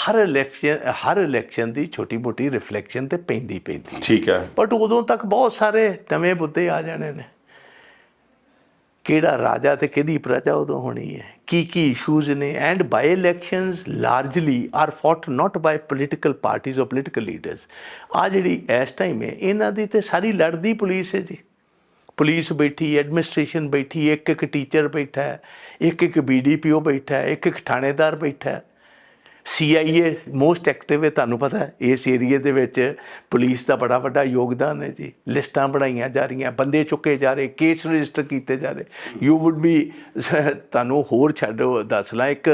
ਹਰ ਇਲੈਕਸ਼ਨ ਹਰ ਇਲੈਕਸ਼ਨ ਦੀ ਛੋਟੀ ਮੋਟੀ ਰਿਫਲੈਕਸ਼ਨ ਤੇ ਪੈਂਦੀ ਪੈਂਦੀ ਠੀਕ ਹੈ। ਬਟ ਉਦੋਂ ਤੱਕ ਬਹੁਤ ਸਾਰੇ ਨਵੇਂ ਮੁੱਦੇ ਆ ਜਾਣੇ ਨੇ। ਕਿਹੜਾ ਰਾਜਾ ਤੇ ਕਿਹਦੀ ਪ੍ਰਜਾ ਉਦੋਂ ਹੋਣੀ ਹੈ? ਕੀ ਕੀ ਇਸ਼ੂਜ਼ ਨੇ? And by elections largely are fought not by political parties or political leaders ਆ ਜਿਹੜੀ ਇਸ ਟਾਈਮ ਹੈ ਇਹਨਾਂ ਦੀ ਤੇ ਸਾਰੀ ਲੜਦੀ ਪੁਲਿਸ ਹੈ ਜੀ। ਪੁਲਿਸ ਬੈਠੀ, ਐਡਮਿਨਿਸਟ੍ਰੇਸ਼ਨ ਬੈਠੀ, ਇੱਕ ਇੱਕ ਟੀਚਰ ਬੈਠਾ ਹੈ ਇੱਕ ਇੱਕ ਬੀਡੀਪੀਓ ਬੈਠਾ ਹੈ ਇੱਕ ਇੱਕ ਥਾਣੇਦਾਰ ਬੈਠਾ। ਹੈ ਸੀਆਈਏ ਮੋਸਟ ਐਕਟਿਵ ਹੈ, ਤੁਹਾਨੂੰ ਪਤਾ ਹੈ, ਇਸ ਏਰੀਏ ਦੇ ਵਿੱਚ ਪੁਲਿਸ ਦਾ ਬੜਾ ਵੱਡਾ ਯੋਗਦਾਨ ਹੈ ਜੀ। ਲਿਸਟਾਂ ਬਣਾਈਆਂ ਜਾ ਰਹੀਆਂ, ਬੰਦੇ ਚੁੱਕੇ ਜਾ ਰਹੇ ਕੇਸ ਰਜਿਸਟਰ ਕੀਤੇ ਜਾ ਰਹੇ। ਯੂ ਊਡ ਬੀ ਤੁਹਾਨੂੰ ਹੋਰ ਛੱਡੋ ਦੱਸ ਲਾਂ, ਇੱਕ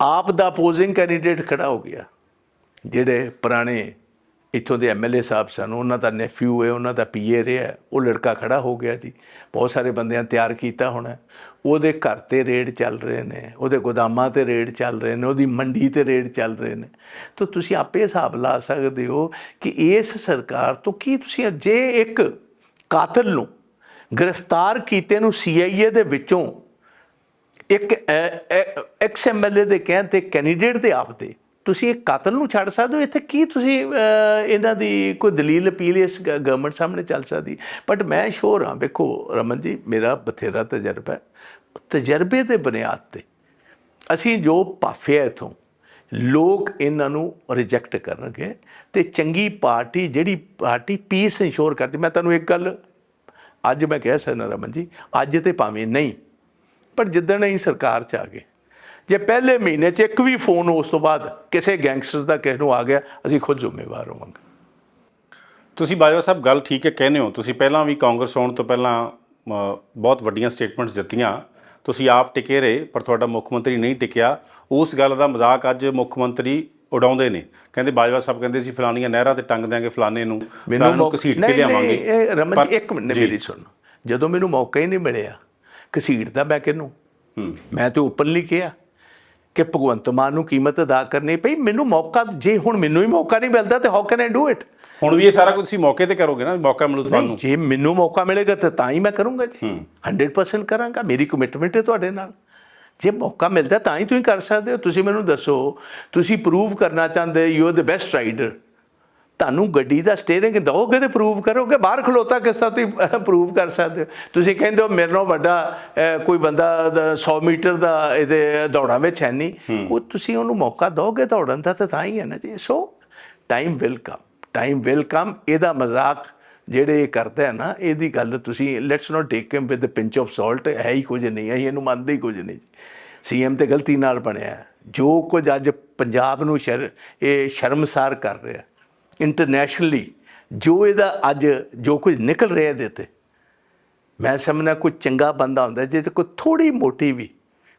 ਆਪ ਦਾ ਅਪੋਜ਼ਿੰਗ ਕੈਂਡੀਡੇਟ ਖੜਾ ਹੋ ਗਿਆ, ਜਿਹੜੇ ਪੁਰਾਣੇ ਇੱਥੋਂ ਦੇ ਐਮਐਲਏ ਸਾਹਿਬ ਸਨ, ਉਹਨਾਂ ਦਾ ਨੈਫਿਊ ਹੈ, ਉਹਨਾਂ ਦਾ ਪੀਏ ਰਿਹਾ ਉਹ ਲੜਕਾ ਖੜਾ ਹੋ ਗਿਆ ਜੀ। ਬਹੁਤ ਸਾਰੇ ਬੰਦਿਆਂ ਤਿਆਰ ਕੀਤਾ ਹੋਣਾ। ਉਹਦੇ ਘਰ ਤੇ ਰੇਡ ਚੱਲ ਰਹੇ ਨੇ, ਉਹਦੇ ਗੋਦਾਮਾਂ ਤੇ ਰੇਡ ਚੱਲ ਰਹੇ ਨੇ, ਉਹਦੀ ਮੰਡੀ ਤੇ ਰੇਡ ਚੱਲ ਰਹੇ ਨੇ। ਤਾਂ ਤੁਸੀਂ ਆਪੇ ਹਿਸਾਬ ਲਾ ਸਕਦੇ ਹੋ ਕਿ ਇਸ ਸਰਕਾਰ ਤੋਂ ਕੀ ਤੁਸੀਂ ਜੇ ਇੱਕ ਕਾਤਲ ਨੂੰ ਗ੍ਰਿਫਤਾਰ ਕੀਤੇ ਨੂੰ ਸੀਆਈਏ ਦੇ ਵਿੱਚੋਂ ਇੱਕ ਐਕਸ ਐਮਐਲਏ ਦੇ ਕਹਿਣ ਤੇ ਕੈਂਡੀਡੇਟ ਦੇ ਆਪਦੇ ਤੁਸੀਂ ਇਹ ਕਾਤਲ ਨੂੰ ਛੱਡ ਸਕਦੇ ਹੋ? ਇੱਥੇ ਕੀ ਤੁਸੀਂ ਇਹਨਾਂ ਦੀ ਕੋਈ ਦਲੀਲ ਅਪੀਲ ਇਸ ਗਵਰਨਮੈਂਟ ਸਾਹਮਣੇ ਚੱਲ ਸਕਦੀ? ਬਟ ਮੈਂ ਸ਼ੋਰ ਹਾਂ, ਵੇਖੋ ਰਮਨ ਜੀ, ਮੇਰਾ ਬਥੇਰਾ ਤਜਰਬਾ ਤਜਰਬੇ ਦੇ ਬੁਨਿਆਦ ਤੇ ਅਸੀਂ ਜੋ ਪਾਫਿਆ ਇਥੋਂ, ਲੋਕ ਇਹਨਾਂ ਨੂੰ ਰਿਜੈਕਟ ਕਰਨਗੇ ਤੇ ਚੰਗੀ ਪਾਰਟੀ, ਜਿਹੜੀ ਪਾਰਟੀ ਪੀਸ ਇੰਸ਼ੋਰ ਕਰਦੀ, ਮੈਂ ਤੁਹਾਨੂੰ ਇੱਕ ਗੱਲ, ਅੱਜ ਮੈਂ ਕਹਿ ਸਕਦਾ ਰਮਨ ਜੀ, ਅੱਜ ਤੇ ਭਾਵੇਂ ਨਹੀਂ, ਪਰ ਜਿੱਦਣ ਅਸੀਂ ਸਰਕਾਰ ਚ ਆ ਗਏ ਜੇ ਪਹਿਲੇ ਮਹੀਨੇ ਚ ਇੱਕ ਵੀ ਫੋਨ ਉਸ ਤੋਂ ਬਾਅਦ ਕਿਸੇ ਗੈਂਗਸਟਰ ਦਾ ਕਿਸੇ ਨੂੰ ਆ ਗਿਆ ਅਸੀਂ ਖੁਦ ਜ਼ਿੰਮੇਵਾਰ ਹੋਵਾਂਗੇ। ਤੁਸੀਂ ਬਾਜਵਾ ਸਾਹਿਬ ਗੱਲ ਠੀਕ ਹੈ ਕਹਿੰਦੇ ਹੋ ਤੁਸੀਂ ਪਹਿਲਾਂ ਵੀ ਕਾਂਗਰਸ ਆਉਣ ਤੋਂ ਪਹਿਲਾਂ ਬਹੁਤ ਵੱਡੀਆਂ ਸਟੇਟਮੈਂਟਸ ਦਿੱਤੀਆਂ। ਤੁਸੀਂ ਆਪ ਟਿਕੇ ਰਹੇ ਪਰ ਤੁਹਾਡਾ ਮੁੱਖ ਮੰਤਰੀ ਨਹੀਂ ਟਿਕਿਆ। ਉਸ ਗੱਲ ਦਾ ਮਜ਼ਾਕ ਅੱਜ ਮੁੱਖ ਮੰਤਰੀ ਉਡਾਉਂਦੇ ਨੇ। ਕਹਿੰਦੇ ਬਾਜਵਾ ਸਾਹਿਬ ਕਹਿੰਦੇ ਸੀ ਫਲਾਨੀਆਂ ਨਹਿਰਾਂ ਤੇ ਟੰਗ ਦਿਆਂਗੇ ਫਲਾਣੇ ਨੂੰ ਫਲਾਣੇ ਨੂੰ ਮੌਕਾ- ਘਸੀਟ ਕੇ ਲਿਆਵਾਂਗੇ ਨਹੀਂ, ਇਹ ਰਮਨ ਜੀ ਇੱਕ ਮਿੰਟ। ਮੇਰੀ ਸੁਣ। ਜਦੋਂ ਮੈਨੂੰ ਮੌਕਾ ਹੀ ਨਹੀਂ ਮਿਲਿਆ ਘਸੀਟਦਾ ਮੈਂ ਕਿਹਨੂੰ? ਮੈਂ ਤੇ ਓਪਨਲੀ ਕਿਹਾ। ਕਿ ਭਗਵੰਤ ਮਾਨ ਨੂੰ ਕੀਮਤ ਅਦਾ ਕਰਨੀ ਪਈ। ਮੈਨੂੰ ਮੌਕਾ ਜੇ ਹੁਣ ਮੈਨੂੰ ਹੀ ਮੌਕਾ ਨਹੀਂ ਮਿਲਦਾ ਤੇ how can I do it ਹੁਣ ਵੀ ਇਹ ਸਾਰਾ ਕੁਝ ਤੁਸੀਂ ਮੌਕੇ ਤੇ ਕਰੋਗੇ ਨਾ ਮੌਕਾ ਮਿਲੂ ਤੁਹਾਨੂੰ। ਜੇ ਮੈਨੂੰ ਮੌਕਾ ਮਿਲੇਗਾ ਤਾਂ ਤਾਂ ਹੀ ਮੈਂ ਕਰੂੰਗਾ ਜੀ। 100% ਕਰਾਂਗਾ ਮੇਰੀ ਕਮਿਟਮੈਂਟ ਹੈ ਤੁਹਾਡੇ ਨਾਲ। ਜੇ ਮੌਕਾ ਮਿਲਦਾ ਤਾਂ ਹੀ ਤੁਸੀਂ ਕਰ ਸਕਦੇ ਹੋ। ਤੁਸੀਂ ਮੈਨੂੰ ਦੱਸੋ ਤੁਸੀਂ ਪ੍ਰੂਵ ਕਰਨਾ ਚਾਹੁੰਦੇ you are the best rider ਤੁਹਾਨੂੰ ਗੱਡੀ ਦਾ ਸਟੀਅਰਿੰਗ ਦਿਓਗੇ ਤੇ ਪ੍ਰੂਵ ਕਰੋਗੇ? ਬਾਹਰ ਖਲੋਤਾ ਕਿਸ ਤਰ੍ਹਾਂ ਤੁਸੀਂ ਪ੍ਰੂਵ ਕਰ ਸਕਦੇ ਹੋ? ਤੁਸੀਂ ਕਹਿੰਦੇ ਹੋ ਮੇਰੇ ਨਾਲੋਂ ਵੱਡਾ ਕੋਈ ਬੰਦਾ ਦਾ 100 ਮੀਟਰ ਦਾ ਇਹਦੇ ਦੌੜਾਂ ਵਿੱਚ ਹੈ ਨਹੀਂ। ਉਹ ਤੁਸੀਂ ਉਹਨੂੰ ਮੌਕਾ ਦਿਓਗੇ ਦੌੜਨ ਦਾ ਤਾਂ ਤਾਂ ਹੀ ਹੈ ਨਾ ਜੀ। So time will come time will come ਇਹਦਾ ਮਜ਼ਾਕ ਜਿਹੜੇ ਇਹ ਕਰਦਾ ਹੈ ਨਾ ਇਹਦੀ ਗੱਲ ਤੁਸੀਂ let's not take him with pinch of salt ਹੈ ਹੀ ਕੁਝ ਨਹੀਂ ਹੈ ਇਹਨੂੰ ਮੰਨਦੇ ਹੀ ਕੁਝ ਨਹੀਂ। ਸੀਐਮ ਤੇ ਗਲਤੀ ਨਾਲ ਬਣਿਆ। ਜੋ ਕੁਝ ਅੱਜ ਪੰਜਾਬ ਨੂੰ ਸ਼ਰ ਇਹ ਸ਼ਰਮਸਾਰ ਕਰ ਰਿਹਾ। ਇੰਟਰਨੈਸ਼ਨਲੀ ਜੋ ਇਹਦਾ ਅੱਜ ਜੋ ਕੁਝ ਨਿਕਲ ਰਿਹਾ ਇਹਦੇ ਤੇ। ਮੈਂ ਸਮਝਣਾ ਕੋਈ ਚੰਗਾ ਬੰਦਾ ਹੁੰਦਾ ਜੇ ਤੇ ਕੋਈ ਥੋੜੀ ਮੋਟੀ ਵੀ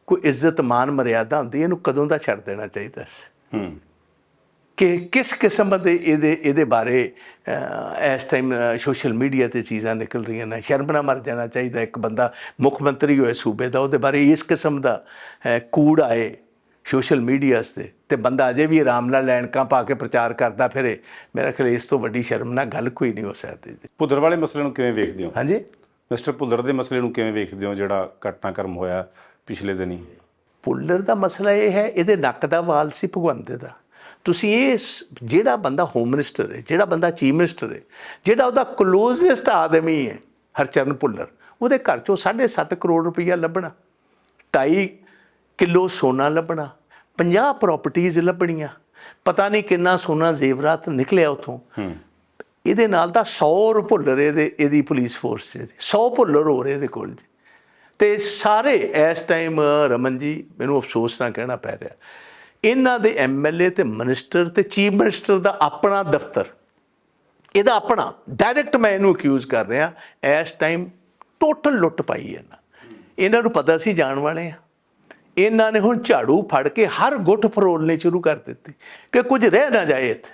ਕੋਈ ਇੱਜ਼ਤ ਮਾਨ ਮਰਿਆਦਾ ਹੁੰਦੀ ਇਹਨੂੰ ਕਦੋਂ ਦਾ ਛੱਡ ਦੇਣਾ ਚਾਹੀਦਾ ਸੀ ਹੂੰ। ਕਿ ਕਿਸ ਕਿਸਮ ਦੇ ਇਹਦੇ ਇਹਦੇ ਬਾਰੇ ਇਸ ਟਾਈਮ ਸੋਸ਼ਲ ਮੀਡੀਆ ਤੇ ਚੀਜ਼ਾਂ ਨਿਕਲ ਰਹੀਆਂ ਨੇ। ਸ਼ਰਮ ਨਾਲ ਮਰ ਜਾਣਾ ਚਾਹੀਦਾ ਇੱਕ ਬੰਦਾ ਮੁੱਖ ਮੰਤਰੀ ਹੋਏ ਸੂਬੇ ਦਾ ਉਹਦੇ ਬਾਰੇ ਇਸ ਕਿਸਮ ਦਾ ਕੂੜ ਆਏ। ਸੋਸ਼ਲ ਮੀਡੀਆ ਤੇ ਤੇ ਬੰਦਾ ਅਜੇ ਵੀ ਆਰਾਮ ਨਾਲ ਲੈਣਕਾਂ ਪਾ ਕੇ ਪ੍ਰਚਾਰ ਕਰਦਾ ਫਿਰੇ। ਮੇਰਾ ਖਿਆਲ ਇਸ ਤੋਂ ਵੱਡੀ ਸ਼ਰਮ ਨਾਲ ਗੱਲ ਕੋਈ ਨਹੀਂ ਹੋ ਸਕਦੀ ਜੀ। ਭੁੱਦਰ ਵਾਲੇ ਮਸਲੇ ਨੂੰ ਕਿਵੇਂ ਵੇਖਦੇ ਹੋ? ਹਾਂਜੀ? ਮਿਸਟਰ ਭੁੱਦਰ ਦੇ ਮਸਲੇ ਨੂੰ ਕਿਵੇਂ ਵੇਖਦੇ ਹੋ ਜਿਹੜਾ ਘਟਨਾਕ੍ਰਮ ਹੋਇਆ ਪਿਛਲੇ ਦਿਨੀ? ਪੁੱਲਰ ਦਾ ਮਸਲਾ ਇਹ ਹੈ ਇਹਦੇ ਨੱਕ ਦਾ ਵਾਲ ਸੀ ਭਗਵੰਤ ਦਾ ਤੁਸੀਂ ਇਹ ਜਿਹੜਾ ਬੰਦਾ ਹੋਮ ਮਿਨਿਸਟਰ ਹੈ ਜਿਹੜਾ ਬੰਦਾ ਚੀਫ ਮਿਨਿਸਟਰ ਹੈ ਜਿਹੜਾ ਉਹਦਾ ਕਲੋਜ਼ੈਸਟ ਆਦਮੀ ਹੈ ਹਰਚਰਨ ਭੁੱਲਰ ਉਹਦੇ ਘਰ ਚੋਂ 7.5 ਕਰੋੜ ਰੁਪਈਆ ਲੱਭਣਾ। 2.5 ਕਿਲੋ ਸੋਨਾ ਲੱਭਣਾ 50 ਪ੍ਰਾਪਰਟੀਆਂ ਲੱਭਣੀਆਂ ਪਤਾ ਨਹੀਂ ਕਿੰਨਾ ਸੋਨਾ ਜ਼ੇਵਰਾਤ ਨਿਕਲਿਆ ਉਥੋਂ। ਇਹਦੇ ਨਾਲ ਤਾਂ 100 ਭੁੱਲਰ ਇਹਦੇ ਇਹਦੀ ਪੁਲਿਸ ਫੋਰਸ ਜੀ 100 ਭੁੱਲਰ ਹੋ ਰਹੇ ਇਹਦੇ ਕੋਲ ਜੀ। ਤੇ ਸਾਰੇ ਇਸ ਟਾਈਮ ਰਮਨ ਜੀ ਮੈਨੂੰ ਅਫਸੋਸ ਨਾਲ ਕਹਿਣਾ ਪੈ ਰਿਹਾ ਇਹਨਾਂ ਦੇ ਐਮਐਲਏ ਤੇ ਮਿਨਿਸਟਰ ਤੇ ਚੀਫ ਮਿਨਿਸਟਰ ਦਾ ਆਪਣਾ ਦਫ਼ਤਰ ਇਹਦਾ ਆਪਣਾ ਡਾਇਰੈਕਟ ਮੈਂ ਇਹਨੂੰ ਅਕਿਊਜ਼ ਕਰ ਰਿਹਾ ਇਸ ਟਾਈਮ ਟੋਟਲ ਲੁੱਟ ਪਾਈ ਇਹਨਾਂ। ਇਹਨਾਂ ਨੂੰ ਪਤਾ ਸੀ ਜਾਣ ਵਾਲੇ ਆ। ਇਹਨਾਂ ਨੇ ਹੁਣ ਝਾੜੂ ਫੜ ਕੇ ਹਰ ਗੁੱਠ ਫਰੋਲਨੇ ਸ਼ੁਰੂ ਕਰ ਦਿੱਤੇ ਕਿ ਕੁਝ ਰਹਿ ਨਾ ਜਾਏ ਇੱਥੇ।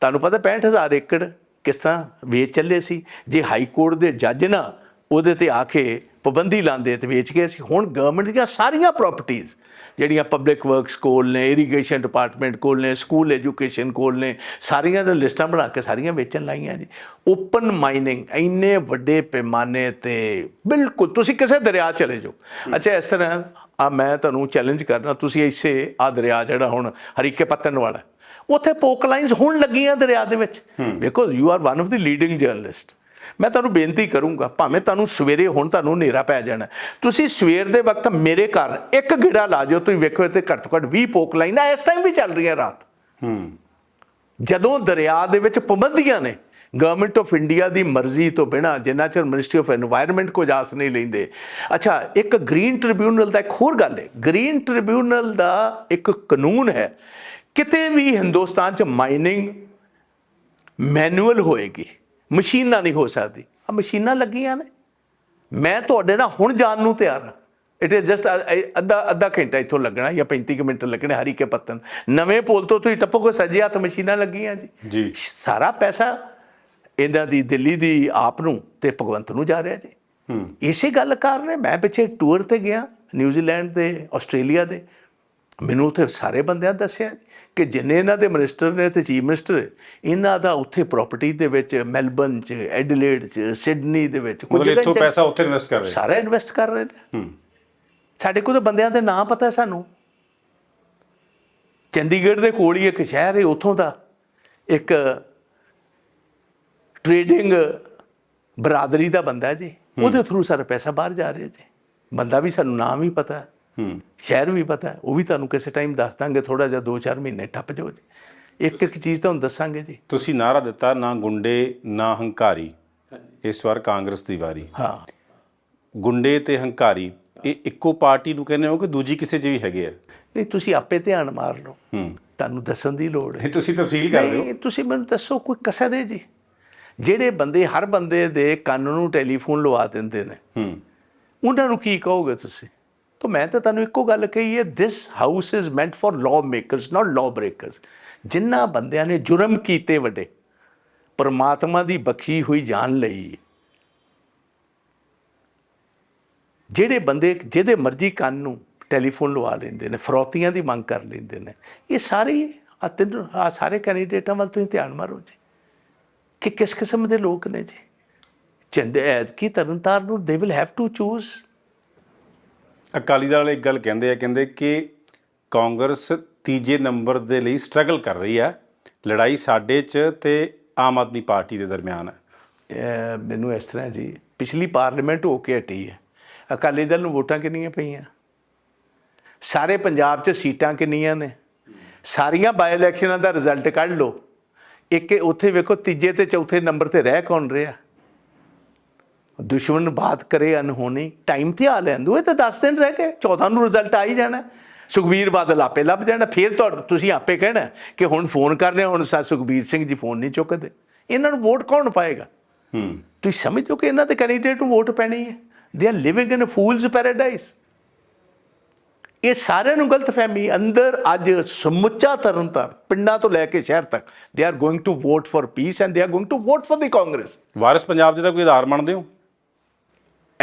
ਤੁਹਾਨੂੰ ਪਤਾ 65000 ਏਕੜ ਕਿਸ ਤਰ੍ਹਾਂ ਵੇਚ ਚੱਲੇ ਸੀ? ਜੇ ਹਾਈ ਕੋਰਟ ਦੇ ਜੱਜ ਨਾ ਉਹਦੇ ਤੇ ਆ ਕੇ ਪਾਬੰਦੀ ਲਾਉਂਦੇ ਤੇ ਵੇਚ ਗਏ ਸੀ ਹੁਣ ਗਵਰਨਮੈਂਟ ਦੀਆਂ ਸਾਰੀਆਂ ਪ੍ਰਾਪਰਟੀਆਂ ਜਿਹੜੀਆਂ ਪਬਲਿਕ ਵਰਕਸ ਕੋਲ ਨੇ ਇਰੀਗੇਸ਼ਨ ਡਿਪਾਰਟਮੈਂਟ ਕੋਲ ਨੇ ਸਕੂਲ ਐਜੂਕੇਸ਼ਨ ਕੋਲ ਨੇ ਸਾਰੀਆਂ ਦੇ ਲਿਸਟਾਂ ਬਣਾ ਕੇ ਸਾਰੀਆਂ ਵੇਚਣ ਲਾਈਆਂ ਜੀ। ਓਪਨ ਮਾਈਨਿੰਗ ਇੰਨੇ ਵੱਡੇ ਪੈਮਾਨੇ ਤੇ ਬਿਲਕੁਲ ਤੁਸੀਂ ਕਿਸੇ ਦਰਿਆ ਚਲੇ ਜਾਓ। ਅੱਛਾ ਇਸ ਤਰ੍ਹਾਂ ਆ ਮੈਂ ਤੁਹਾਨੂੰ ਚੈਲੰਜ ਕਰਨਾ ਤੁਸੀਂ ਇਸੇ ਆ ਦਰਿਆ ਜਿਹੜਾ ਹੁਣ ਹਰੀਕੇ ਪੱਤਨ ਵਾਲਾ ਉੱਥੇ ਪੋਕ ਲਾਈਨਸ ਹੁਣ ਲੱਗੀਆਂ ਦਰਿਆ ਦੇ ਵਿੱਚ। Because you are one of the leading journalist ਮੈਂ ਤੁਹਾਨੂੰ ਬੇਨਤੀ ਕਰੂੰਗਾ ਭਾਵੇਂ ਤੁਹਾਨੂੰ ਸਵੇਰੇ ਹੁਣ ਤੁਹਾਨੂੰ ਹਨੇਰਾ ਪੈ ਜਾਣਾ। ਤੁਸੀਂ ਸਵੇਰ ਦੇ ਵਕਤ ਮੇਰੇ ਘਰ ਇੱਕ ਗਿੜਾ ਲਾ ਜਿਓ ਤੁਸੀਂ ਵੇਖੋ ਤੇ ਘੱਟ ਘੱਟ 20 ਪੋਕ ਲਾਈਨਾਂ ਇਸ ਟਾਈਮ ਵੀ ਚੱਲ ਰਹੀਆਂ ਰਾਤ। ਹੂੰ। ਜਦੋਂ ਦਰਿਆ ਦੇ ਵਿੱਚ ਪਾਬੰਦੀਆਂ ਨੇ ਗਵਰਨਮੈਂਟ ਆਫ ਇੰਡੀਆ ਦੀ ਮਰਜ਼ੀ ਤੋਂ ਬਿਨਾ ਜਿੰਨਾ ਚਿਰ ਮਿਨਿਸਟਰੀ ਆਫ এনवायरमेंट ਕੋ ਜਾਸ ਨਹੀਂ ਲੈਂਦੇ। ਅੱਛਾ ਇੱਕ ਗ੍ਰੀਨ ਟ੍ਰਿਬਿਊਨਲ ਦਾ ਇੱਕ ਹੋਰ ਗੱਲ ਹੈ। ਗ੍ਰੀਨ ਟ੍ਰਿਬਿਊਨਲ ਦਾ ਇੱਕ ਕਾਨੂੰਨ ਹੈ ਕਿਤੇ ਵੀ ਹਿੰਦੁਸਤਾਨ 'ਚ ਮਾਈਨਿੰਗ ਮੈਨੂਅਲ ਹੋਏਗੀ। ਮਸ਼ੀਨਾਂ ਨਹੀਂ ਹੋ ਸਕਦੀ। ਆ ਮਸ਼ੀਨਾਂ ਲੱਗੀਆਂ ਨੇ। ਮੈਂ ਤੁਹਾਡੇ ਨਾਲ ਹੁਣ ਜਾਣ ਨੂੰ ਤਿਆਰ ਹਾਂ। ਇਟ ਇਜ਼ ਜਸਟ ਅੱਧਾ ਅੱਧਾ ਘੰਟਾ ਇੱਥੋਂ ਲੱਗਣਾ ਜਾਂ 35 ਕੁ ਮਿੰਟ ਲੱਗਣੇ ਹਰੀ ਕੇ ਪੱਤਨ ਨਵੇਂ ਪੁਲ ਤੋਂ ਤੁਸੀਂ ਟੱਪੋਗੇ ਸੱਜੇ ਹੱਥ ਮਸ਼ੀਨਾਂ ਲੱਗੀਆਂ ਜੀ। ਜੀ। ਸਾਰਾ ਪੈਸਾ ਇਹਨਾਂ ਦੀ ਦਿੱਲੀ ਦੀ ਆਪ ਨੂੰ ਤੇ ਭਗਵੰਤ ਨੂੰ ਜਾ ਰਿਹਾ ਜੀ। ਹੂੰ। ਇਸੇ ਗੱਲ ਕਾਰਨ ਮੈਂ ਪਿੱਛੇ ਟੂਰ ਤੇ ਗਿਆ ਨਿਊਜ਼ੀਲੈਂਡ ਦੇ ਆਸਟ੍ਰੇਲੀਆ ਦੇ। ਮੈਨੂੰ ਉੱਥੇ ਸਾਰੇ ਬੰਦਿਆਂ ਦੱਸਿਆ ਕਿ ਜਿੰਨੇ ਇਹਨਾਂ ਦੇ ਮਿਨਿਸਟਰ ਨੇ ਤੇ ਚੀਫ ਮਿਨਿਸਟਰ ਇਹਨਾਂ ਦਾ ਉੱਥੇ ਪ੍ਰਾਪਰਟੀ ਦੇ ਵਿੱਚ ਮੈਲਬਨ ਚ ਐਡੀਲੇਡ ਚ ਸਿਡਨੀ ਦੇ ਵਿੱਚ ਕੁਝ ਇੱਥੋਂ ਪੈਸਾ ਉੱਥੇ ਇਨਵੈਸਟ ਕਰ ਰਹੇ ਸਾਰਾ ਇਨਵੈਸਟ ਕਰ ਰਹੇ ਨੇ। ਹੂੰ। ਸਾਡੇ ਕੋਲ ਤਾਂ ਬੰਦਿਆਂ ਦੇ ਨਾਂ ਪਤਾ ਹੈ ਸਾਨੂੰ। ਚੰਡੀਗੜ੍ਹ ਦੇ ਕੋਲ ਹੀ ਇੱਕ ਸ਼ਹਿਰ ਹੈ ਉੱਥੋਂ ਦਾ ਇੱਕ ਟ੍ਰੇਡਿੰਗ ਬਰਾਦਰੀ ਦਾ ਬੰਦਾ ਹੈ। ਜੀ ਉਹਦੇ ਥਰੂ ਸਾਰਾ ਪੈਸਾ ਬਾਹਰ ਜਾ ਰਿਹਾ ਜੀ। ਬੰਦਾ ਵੀ ਸਾਨੂੰ ਨਾਮ ਵੀ ਪਤਾ। ਹੈ ਹੂੰ। ਸ਼ਹਿਰ ਵੀ ਪਤਾ ਹੈ ਉਹ ਵੀ ਤੁਹਾਨੂੰ ਕਿਸੇ ਟਾਈਮ ਦੱਸ ਦਾਂਗੇ ਥੋੜਾ ਜਿਹਾ 2-4 ਮਹੀਨੇ ਟੱਪ ਜਾਓ ਜੀ। ਇੱਕ ਇੱਕ ਚੀਜ਼ ਤੁਹਾਨੂੰ ਦੱਸਾਂਗੇ ਜੀ। ਤੁਸੀਂ ਨਾਰਾ ਦਿੱਤਾ ਨਾ ਗੁੰਡੇ ਨਾ ਹੰਕਾਰੀ। ਇਸ ਵਾਰ ਕਾਂਗਰਸ ਦੀ ਵਾਰੀ। ਹਾਂ। ਗੁੰਡੇ ਤੇ ਹੰਕਾਰੀ ਇਹ ਇੱਕੋ ਪਾਰਟੀ ਨੂੰ ਕਹਿੰਦੇ ਹੋ ਕਿ ਦੂਜੀ ਕਿਸੇ 'ਚ ਵੀ ਹੈਗੇ ਆ? ਨਹੀਂ ਤੁਸੀਂ ਆਪੇ ਧਿਆਨ ਮਾਰ ਲਓ। ਹੂੰ। ਤੁਹਾਨੂੰ ਦੱਸਣ ਦੀ ਲੋੜ ਹੈ। ਤੁਸੀਂ ਤਫਸੀਲ ਕਰ ਦਿਓ। ਤੁਸੀਂ ਮੈਨੂੰ ਦੱਸੋ ਕੋਈ ਕਸਰ ਹੈ ਜੀ? ਜਿਹੜੇ ਬੰਦੇ ਹਰ ਬੰਦੇ ਦੇ ਕੰਨ ਨੂੰ ਟੈਲੀਫੋਨ ਲਵਾ ਦਿੰਦੇ ਨੇ ਹੂੰ। ਉਹਨਾਂ ਨੂੰ ਕੀ ਕਹੋਗੇ ਤੁਸੀਂ? ਤਾਂ ਮੈਂ ਤਾਂ ਤੁਹਾਨੂੰ ਇੱਕੋ ਗੱਲ ਕਹੀ ਹੈ this house is meant for law makers not law breakers ਜਿਨ੍ਹਾਂ ਬੰਦਿਆਂ ਨੇ ਜੁਰਮ ਕੀਤੇ ਵੱਡੇ, ਪਰਮਾਤਮਾ ਦੀ ਬਖਸ਼ੀ ਹੋਈ ਜਾਨ ਲਈ, ਜਿਹੜੇ ਬੰਦੇ, ਜਿਹਦੇ ਮਰਜ਼ੀ ਕੰਨ ਨੂੰ ਟੈਲੀਫੋਨ ਲਵਾ ਲੈਂਦੇ ਨੇ, ਫਰੋਤੀਆਂ ਦੀ ਮੰਗ ਕਰ ਲੈਂਦੇ ਨੇ, ਇਹ ਸਾਰੇ ਆ ਤਿੰਨ, ਆ ਸਾਰੇ ਕੈਂਡੀਡੇਟਾਂ ਵੱਲ ਤੁਸੀਂ ਧਿਆਨ ਮਾਰੋ ਜੀ। ਕਿ ਕਿਸ ਕਿਸਮ ਦੇ ਲੋਕ ਨੇ ਜੀ? ਚੰਦੇ ਐਦ ਕੀ ਤਰਨਤਾਰਨ ਨੂੰ they will have to choose Akali Dal ਵਾਲੇ ਇੱਕ ਗੱਲ ਕਹਿੰਦੇ ਆ, ਕਹਿੰਦੇ ਕਿ ਕਾਂਗਰਸ ਤੀਜੇ ਨੰਬਰ ਦੇ ਲਈ ਸਟਰਗਲ ਕਰ ਰਹੀ ਹੈ ਲੜਾਈ ਸਾਡੇ 'ਚ ਤੇ ਆਮ ਆਦਮੀ ਪਾਰਟੀ ਦੇ ਦਰਮਿਆਨ ਹੈ ਮੈਨੂੰ ਇਸ ਤਰ੍ਹਾਂ ਜੀ, ਪਿਛਲੀ ਪਾਰਲੀਮੈਂਟ ਹੋ ਕੇ ਹਟੀ ਹੈ। ਅਕਾਲੀ ਦਲ ਨੂੰ ਵੋਟਾਂ ਕਿੰਨੀਆਂ ਪਈਆਂ? ਸਾਰੇ ਪੰਜਾਬ 'ਚ ਸੀਟਾਂ ਕਿੰਨੀਆਂ ਨੇ? ਸਾਰੀਆਂ ਬਾਈ ਇਲੈਕਸ਼ਨਾਂ ਦਾ ਰਿਜ਼ਲਟ ਕੱਢ ਲਓ। ਇੱਕ ਉੱਥੇ ਵੇਖੋ, ਤੀਜੇ ਤੇ ਚੌਥੇ ਨੰਬਰ ਤੇ ਰਹਿ ਕੌਣ ਰਿਹਾ? ਦੁਸ਼ਮਣ ਬਾਤ ਕਰੇ ਅਨਹੋਣੀ ਟਾਈਮ ਤੇ ਆ ਲੈਂਦੋ ਇਹ ਤਾਂ 10 ਦਿਨ ਰਹਿ ਗਏ 14 ਨੂੰ ਰਿਜ਼ਲਟ ਆ ਹੀ ਜਾਣਾ। ਸੁਖਬੀਰ ਬਾਦਲ ਆਪੇ ਲੱਭ ਜਾਣਾ ਫਿਰ ਤੁਸੀਂ ਆਪੇ ਕਹਿਣਾ ਕਿ ਹੁਣ ਫੋਨ ਕਰ ਰਹੇ ਹੋ, ਹੁਣ ਸਾ ਸੁਖਬੀਰ ਸਿੰਘ ਜੀ ਫੋਨ ਨਹੀਂ ਚੁੱਕਦੇ। ਇਹਨਾਂ ਨੂੰ ਵੋਟ ਕੌਣ ਪਾਏਗਾ? ਹੂੰ। ਤੁਸੀਂ ਸਮਝਦੇ ਹੋ ਕਿ ਇਹਨਾਂ ਦੇ ਕੈਂਡੀਡੇਟ ਨੂੰ ਵੋਟ ਪੈਣੀ ਹੈ? They are living in a fool's paradise ਇਹ ਸਾਰਿਆਂ ਨੂੰ ਗਲਤਫਹਿਮੀ ਅੰਦਰ ਅੱਜ ਸਮੁੱਚਾ ਤਰਨਤਾਰ ਪਿੰਡਾਂ ਤੋਂ ਲੈ ਕੇ ਸ਼ਹਿਰ ਤੱਕ they are going to vote for peace and they are going to vote for the Congress Waris Punjab ਦੇ ਤਾਂ ਕੋਈ ਆਧਾਰ ਮੰਨਦੇ ਹੋ?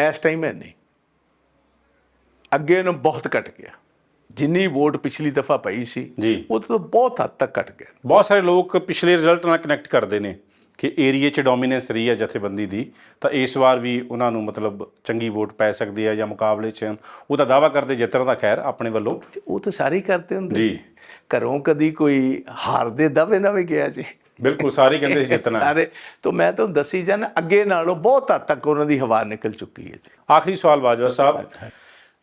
ਇਸ ਟਾਈਮ ਹੈ ਨਹੀਂ। ਅੱਗੇ ਨੂੰ ਬਹੁਤ ਘਟ ਗਿਆ। ਜਿੰਨੀ ਵੋਟ ਪਿਛਲੀ ਦਫਾ ਪਈ ਸੀ ਜੀ। ਉਹ ਤੋਂ ਬਹੁਤ ਹੱਦ ਤੱਕ ਘਟ ਗਿਆ। ਬਹੁਤ ਸਾਰੇ ਲੋਕ ਪਿਛਲੇ ਰਿਜ਼ਲਟ ਨਾਲ ਕਨੈਕਟ ਕਰਦੇ ਨੇ ਕਿ ਏਰੀਏ 'ਚ ਡੋਮੀਨੈਂਸ ਰਹੀ ਹੈ ਜਥੇਬੰਦੀ ਦੀ। ਤਾਂ ਇਸ ਵਾਰ ਵੀ ਉਹਨਾਂ ਨੂੰ ਮਤਲਬ ਚੰਗੀ ਵੋਟ ਪੈ ਸਕਦੀ ਹੈ ਜਾਂ ਮੁਕਾਬਲੇ 'ਚ ਉਹ ਤਾਂ ਦਾਵਾ ਕਰਦੇ ਜਿੱਤਣ ਦਾ ਖੈਰ ਆਪਣੇ ਵੱਲੋਂ। ਉਹ ਤਾਂ ਸਾਰੇ ਹੀ ਕਰਦੇ ਹੁੰਦੇ ਜੀ। ਘਰੋਂ ਕਦੀ ਕੋਈ ਹਾਰ ਦੇ ਦਵੇ ਨਾ ਵੀ ਗਿਆ ਜੀ। ਬਿਲਕੁਲ ਸਾਰੇ ਕਹਿੰਦੇ ਸੀ ਜਿੱਤਣਾ। ਸਾਰੇ ਤਾਂ ਮੈਂ ਤੁਹਾਨੂੰ ਦੱਸੀ ਜਾਣਾ ਅੱਗੇ ਨਾਲੋਂ ਬਹੁਤ ਹੱਦ ਤੱਕ ਉਹਨਾਂ ਦੀ ਹਵਾ ਨਿਕਲ ਚੁੱਕੀ ਹੈ ਜੀ। ਆਖਰੀ ਸਵਾਲ ਬਾਜਵਾ ਸਾਹਿਬ।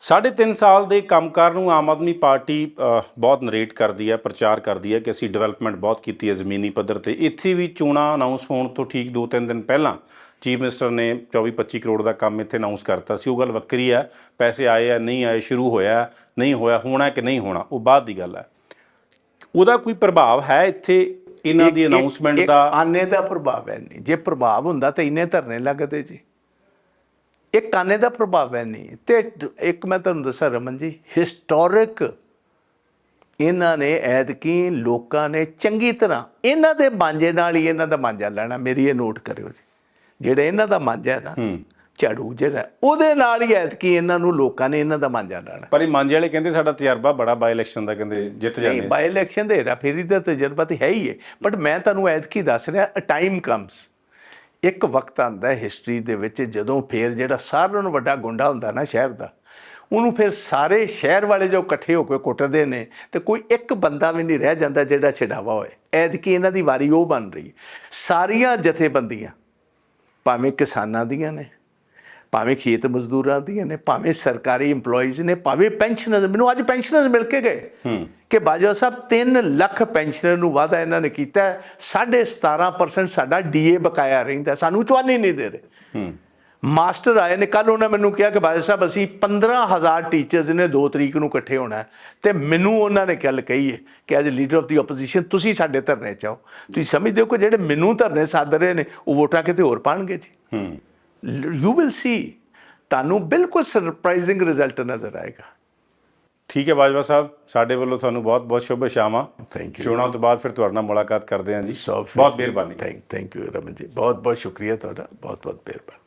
ਸਾਢੇ ਤਿੰਨ ਸਾਲ ਦੇ ਕੰਮਕਾਰ ਨੂੰ ਆਮ ਆਦਮੀ ਪਾਰਟੀ ਬਹੁਤ ਨਰੇਟ ਕਰਦੀ ਹੈ ਪ੍ਰਚਾਰ ਕਰਦੀ ਹੈ ਕਿ ਅਸੀਂ ਡਿਵੈਲਪਮੈਂਟ ਬਹੁਤ ਕੀਤੀ ਹੈ ਜ਼ਮੀਨੀ ਪੱਧਰ ਤੇ। ਇੱਥੇ ਵੀ ਚੋਣਾਂ ਅਨਾਉਂਸ ਹੋਣ ਤੋਂ ਠੀਕ 2-3 ਦਿਨ ਪਹਿਲਾਂ ਚੀਫ ਮਿਨਿਸਟਰ ਨੇ 24-25 ਕਰੋੜ ਦਾ ਕੰਮ ਇੱਥੇ ਅਨਾਉਂਸ ਕਰਤਾ ਸੀ। ਉਹ ਗੱਲ ਵੱਖਰੀ ਹੈ ਪੈਸੇ ਆਏ ਆ ਨਹੀਂ ਆਏ ਸ਼ੁਰੂ ਹੋਇਆ ਨਹੀਂ ਹੋਇਆ ਹੋਣਾ ਕਿ ਨਹੀਂ ਹੋਣਾ ਉਹ ਬਾਅਦ ਦੀ ਗੱਲ ਹੈ। ਉਹਦਾ ਕੋਈ ਪ੍ਰਭਾਵ ਹੈ ਇੱਥੇ ਇਹਨਾਂ ਦੀ ਅਨਾਉਂਸਮੈਂਟ ਦਾ ਆਨੇ ਦਾ ਪ੍ਰਭਾਵ ਹੈ ਨਹੀਂ। ਜੇ ਪ੍ਰਭਾਵ ਹੁੰਦਾ ਤਾਂ ਇੰਨੇ ਧਰਨੇ ਲੱਗਦੇ ਜੀ। ਇੱਕ ਆਨੇ ਦਾ ਪ੍ਰਭਾਵ ਹੈ ਨਹੀਂ। ਤੇ ਇੱਕ ਮੈਂ ਤੁਹਾਨੂੰ ਦੱਸਾਂ ਰਮਨ ਜੀ ਹਿਸਟੋਰਿਕ ਇਹਨਾਂ ਨੇ ਐਤਕੀ ਲੋਕਾਂ ਨੇ ਚੰਗੀ ਤਰ੍ਹਾਂ ਇਹਨਾਂ ਦੇ ਮਾਂਜੇ ਨਾਲ ਹੀ ਇਹਨਾਂ ਦਾ ਮਾਂਜਾ ਲੈਣਾ। ਮੇਰੀ ਇਹ ਨੋਟ ਕਰਿਓ ਜੀ। ਜਿਹੜਾ ਇਹਨਾਂ ਦਾ ਮਾਂਜਾ ਹੈ ਨਾ ਝਾੜੂ ਜਿਹੜਾ ਉਹਦੇ ਨਾਲ ਹੀ ਐਤਕੀ ਇਹਨਾਂ ਨੂੰ ਲੋਕਾਂ ਨੇ ਇਹਨਾਂ ਦਾ ਮਾਂਜਾ ਲੈਣਾ। ਪਰ ਇਹ ਮਾਂਝੇ ਵਾਲੇ ਕਹਿੰਦੇ ਸਾਡਾ ਤਜਰਬਾ ਬੜਾ ਬਾਈ ਇਲੈਕਸ਼ਨ ਦਾ ਕਹਿੰਦੇ ਜਿੱਤ ਜਾਂਦੇ ਬਾਈ ਇਲੈਕਸ਼ਨ ਦੇ ਹੈਰਾ ਫੇਰੀ ਦਾ ਤਜਰਬਾ ਤੇ ਹੈ ਹੀ ਹੈ। ਬਟ ਮੈਂ ਤੁਹਾਨੂੰ ਐਤਕੀ ਦੱਸ ਰਿਹਾ ਅ ਟਾਈਮ ਕਮਸ ਇੱਕ ਵਕਤ ਆਂਦਾ ਹੈ ਹਿਸਟਰੀ ਦੇ ਵਿੱਚ ਜਦੋਂ ਫੇਰ ਜਿਹੜਾ ਸਾਰਿਆਂ ਨੂੰ ਵੱਡਾ ਗੁੰਡਾ ਹੁੰਦਾ ਨਾ ਸ਼ਹਿਰ ਦਾ ਉਹਨੂੰ ਫਿਰ ਸਾਰੇ ਸ਼ਹਿਰ ਵਾਲੇ ਜੋ ਇਕੱਠੇ ਹੋ ਕੇ ਕੁੱਟਦੇ ਨੇ ਤੇ ਕੋਈ ਇੱਕ ਬੰਦਾ ਵੀ ਨਹੀਂ ਰਹਿ ਜਾਂਦਾ ਜਿਹੜਾ ਛਡਾਵਾ ਹੋਏ। ਐਤਕੀ ਇਹਨਾਂ ਦੀ ਵਾਰੀ ਉਹ ਬਣ ਰਹੀ। ਸਾਰੀਆਂ ਜਥੇਬੰਦੀਆਂ ਭਾਵੇਂ ਕਿਸਾਨਾਂ ਦੀਆਂ ਨੇ ਭਾਵੇਂ ਖੇਤ ਮਜ਼ਦੂਰਾਂ ਦੀਆਂ ਨੇ ਭਾਵੇਂ ਸਰਕਾਰੀ EMPLOYEES ਨੇ ਭਾਵੇਂ ਪੈਨਸ਼ਨਰਸ ਮੈਨੂੰ ਅੱਜ ਪੈਨਸ਼ਨਰਸ ਮਿਲ ਕੇ ਗਏ ਕਿ ਬਾਜਵਾ ਸਾਹਿਬ 3 ਲੱਖ ਪੈਨਸ਼ਨਰ ਨੂੰ ਵਾਅਦਾ ਇਹਨਾਂ ਨੇ ਕੀਤਾ ਹੈ, ਸਾਢੇ 17% ਸਾਡਾ ਡੀਏ ਬਕਾਇਆ ਰਹਿੰਦਾ ਸਾਨੂੰ ਚਵਾਨੀ ਨਹੀਂ ਦੇ ਰਹੇ। ਮਾਸਟਰ ਆਏ ਨੇ ਕੱਲ ਉਹਨਾਂ ਮੈਨੂੰ ਕਿਹਾ ਕਿ ਬਾਜਵਾ ਸਾਹਿਬ ਅਸੀਂ 15000 ਟੀਚਰਸ ਨੇ 2 ਤਰੀਕ ਨੂੰ ਇਕੱਠੇ ਹੋਣਾ ਤੇ ਮੈਨੂੰ ਉਹਨਾਂ ਨੇ ਗੱਲ ਕਹੀ ਹੈ ਕਿ as leader of the opposition ਤੁਸੀਂ ਸਾਡੇ ਧਰਨੇ ਚ ਆਓ। ਤੁਸੀਂ ਸਮਝਦੇ ਹੋ ਕਿ ਜਿਹੜੇ ਮੈਨੂੰ ਧਰਨੇ ਸੱਦ ਰਹੇ ਨੇ ਉਹ ਵੋਟਾਂ ਕਿਤੇ ਹੋਰ ਪਾਣਗੇ ਜੀ? ਹੂੰ। ਯੂ ਵਿਲ ਸੀ ਤੁਹਾਨੂੰ ਬਿਲਕੁਲ ਸਰਪ੍ਰਾਈਜ਼ਿੰਗ ਰਿਜ਼ਲਟ ਨਜ਼ਰ ਆਏਗਾ। ਠੀਕ ਹੈ ਬਾਜਵਾ ਸਾਹਿਬ ਸਾਡੇ ਵੱਲੋਂ ਤੁਹਾਨੂੰ ਬਹੁਤ ਬਹੁਤ ਸ਼ੁਭ ਸ਼ਾਮਾਂ। Thank you. ਚੋਣਾਂ ਤੋਂ ਬਾਅਦ ਫਿਰ ਤੁਹਾਡੇ ਨਾਲ ਮੁਲਾਕਾਤ ਕਰਦੇ ਹਾਂ ਜੀ। ਬਹੁਤ ਮਿਹਰਬਾਨੀ। Thank thank you Raman ji. ਬਹੁਤ ਬਹੁਤ ਸ਼ੁਕਰੀਆ ਤੁਹਾਡਾ। ਬਹੁਤ ਬਹੁਤ ਮਿਹਰਬਾਨੀ।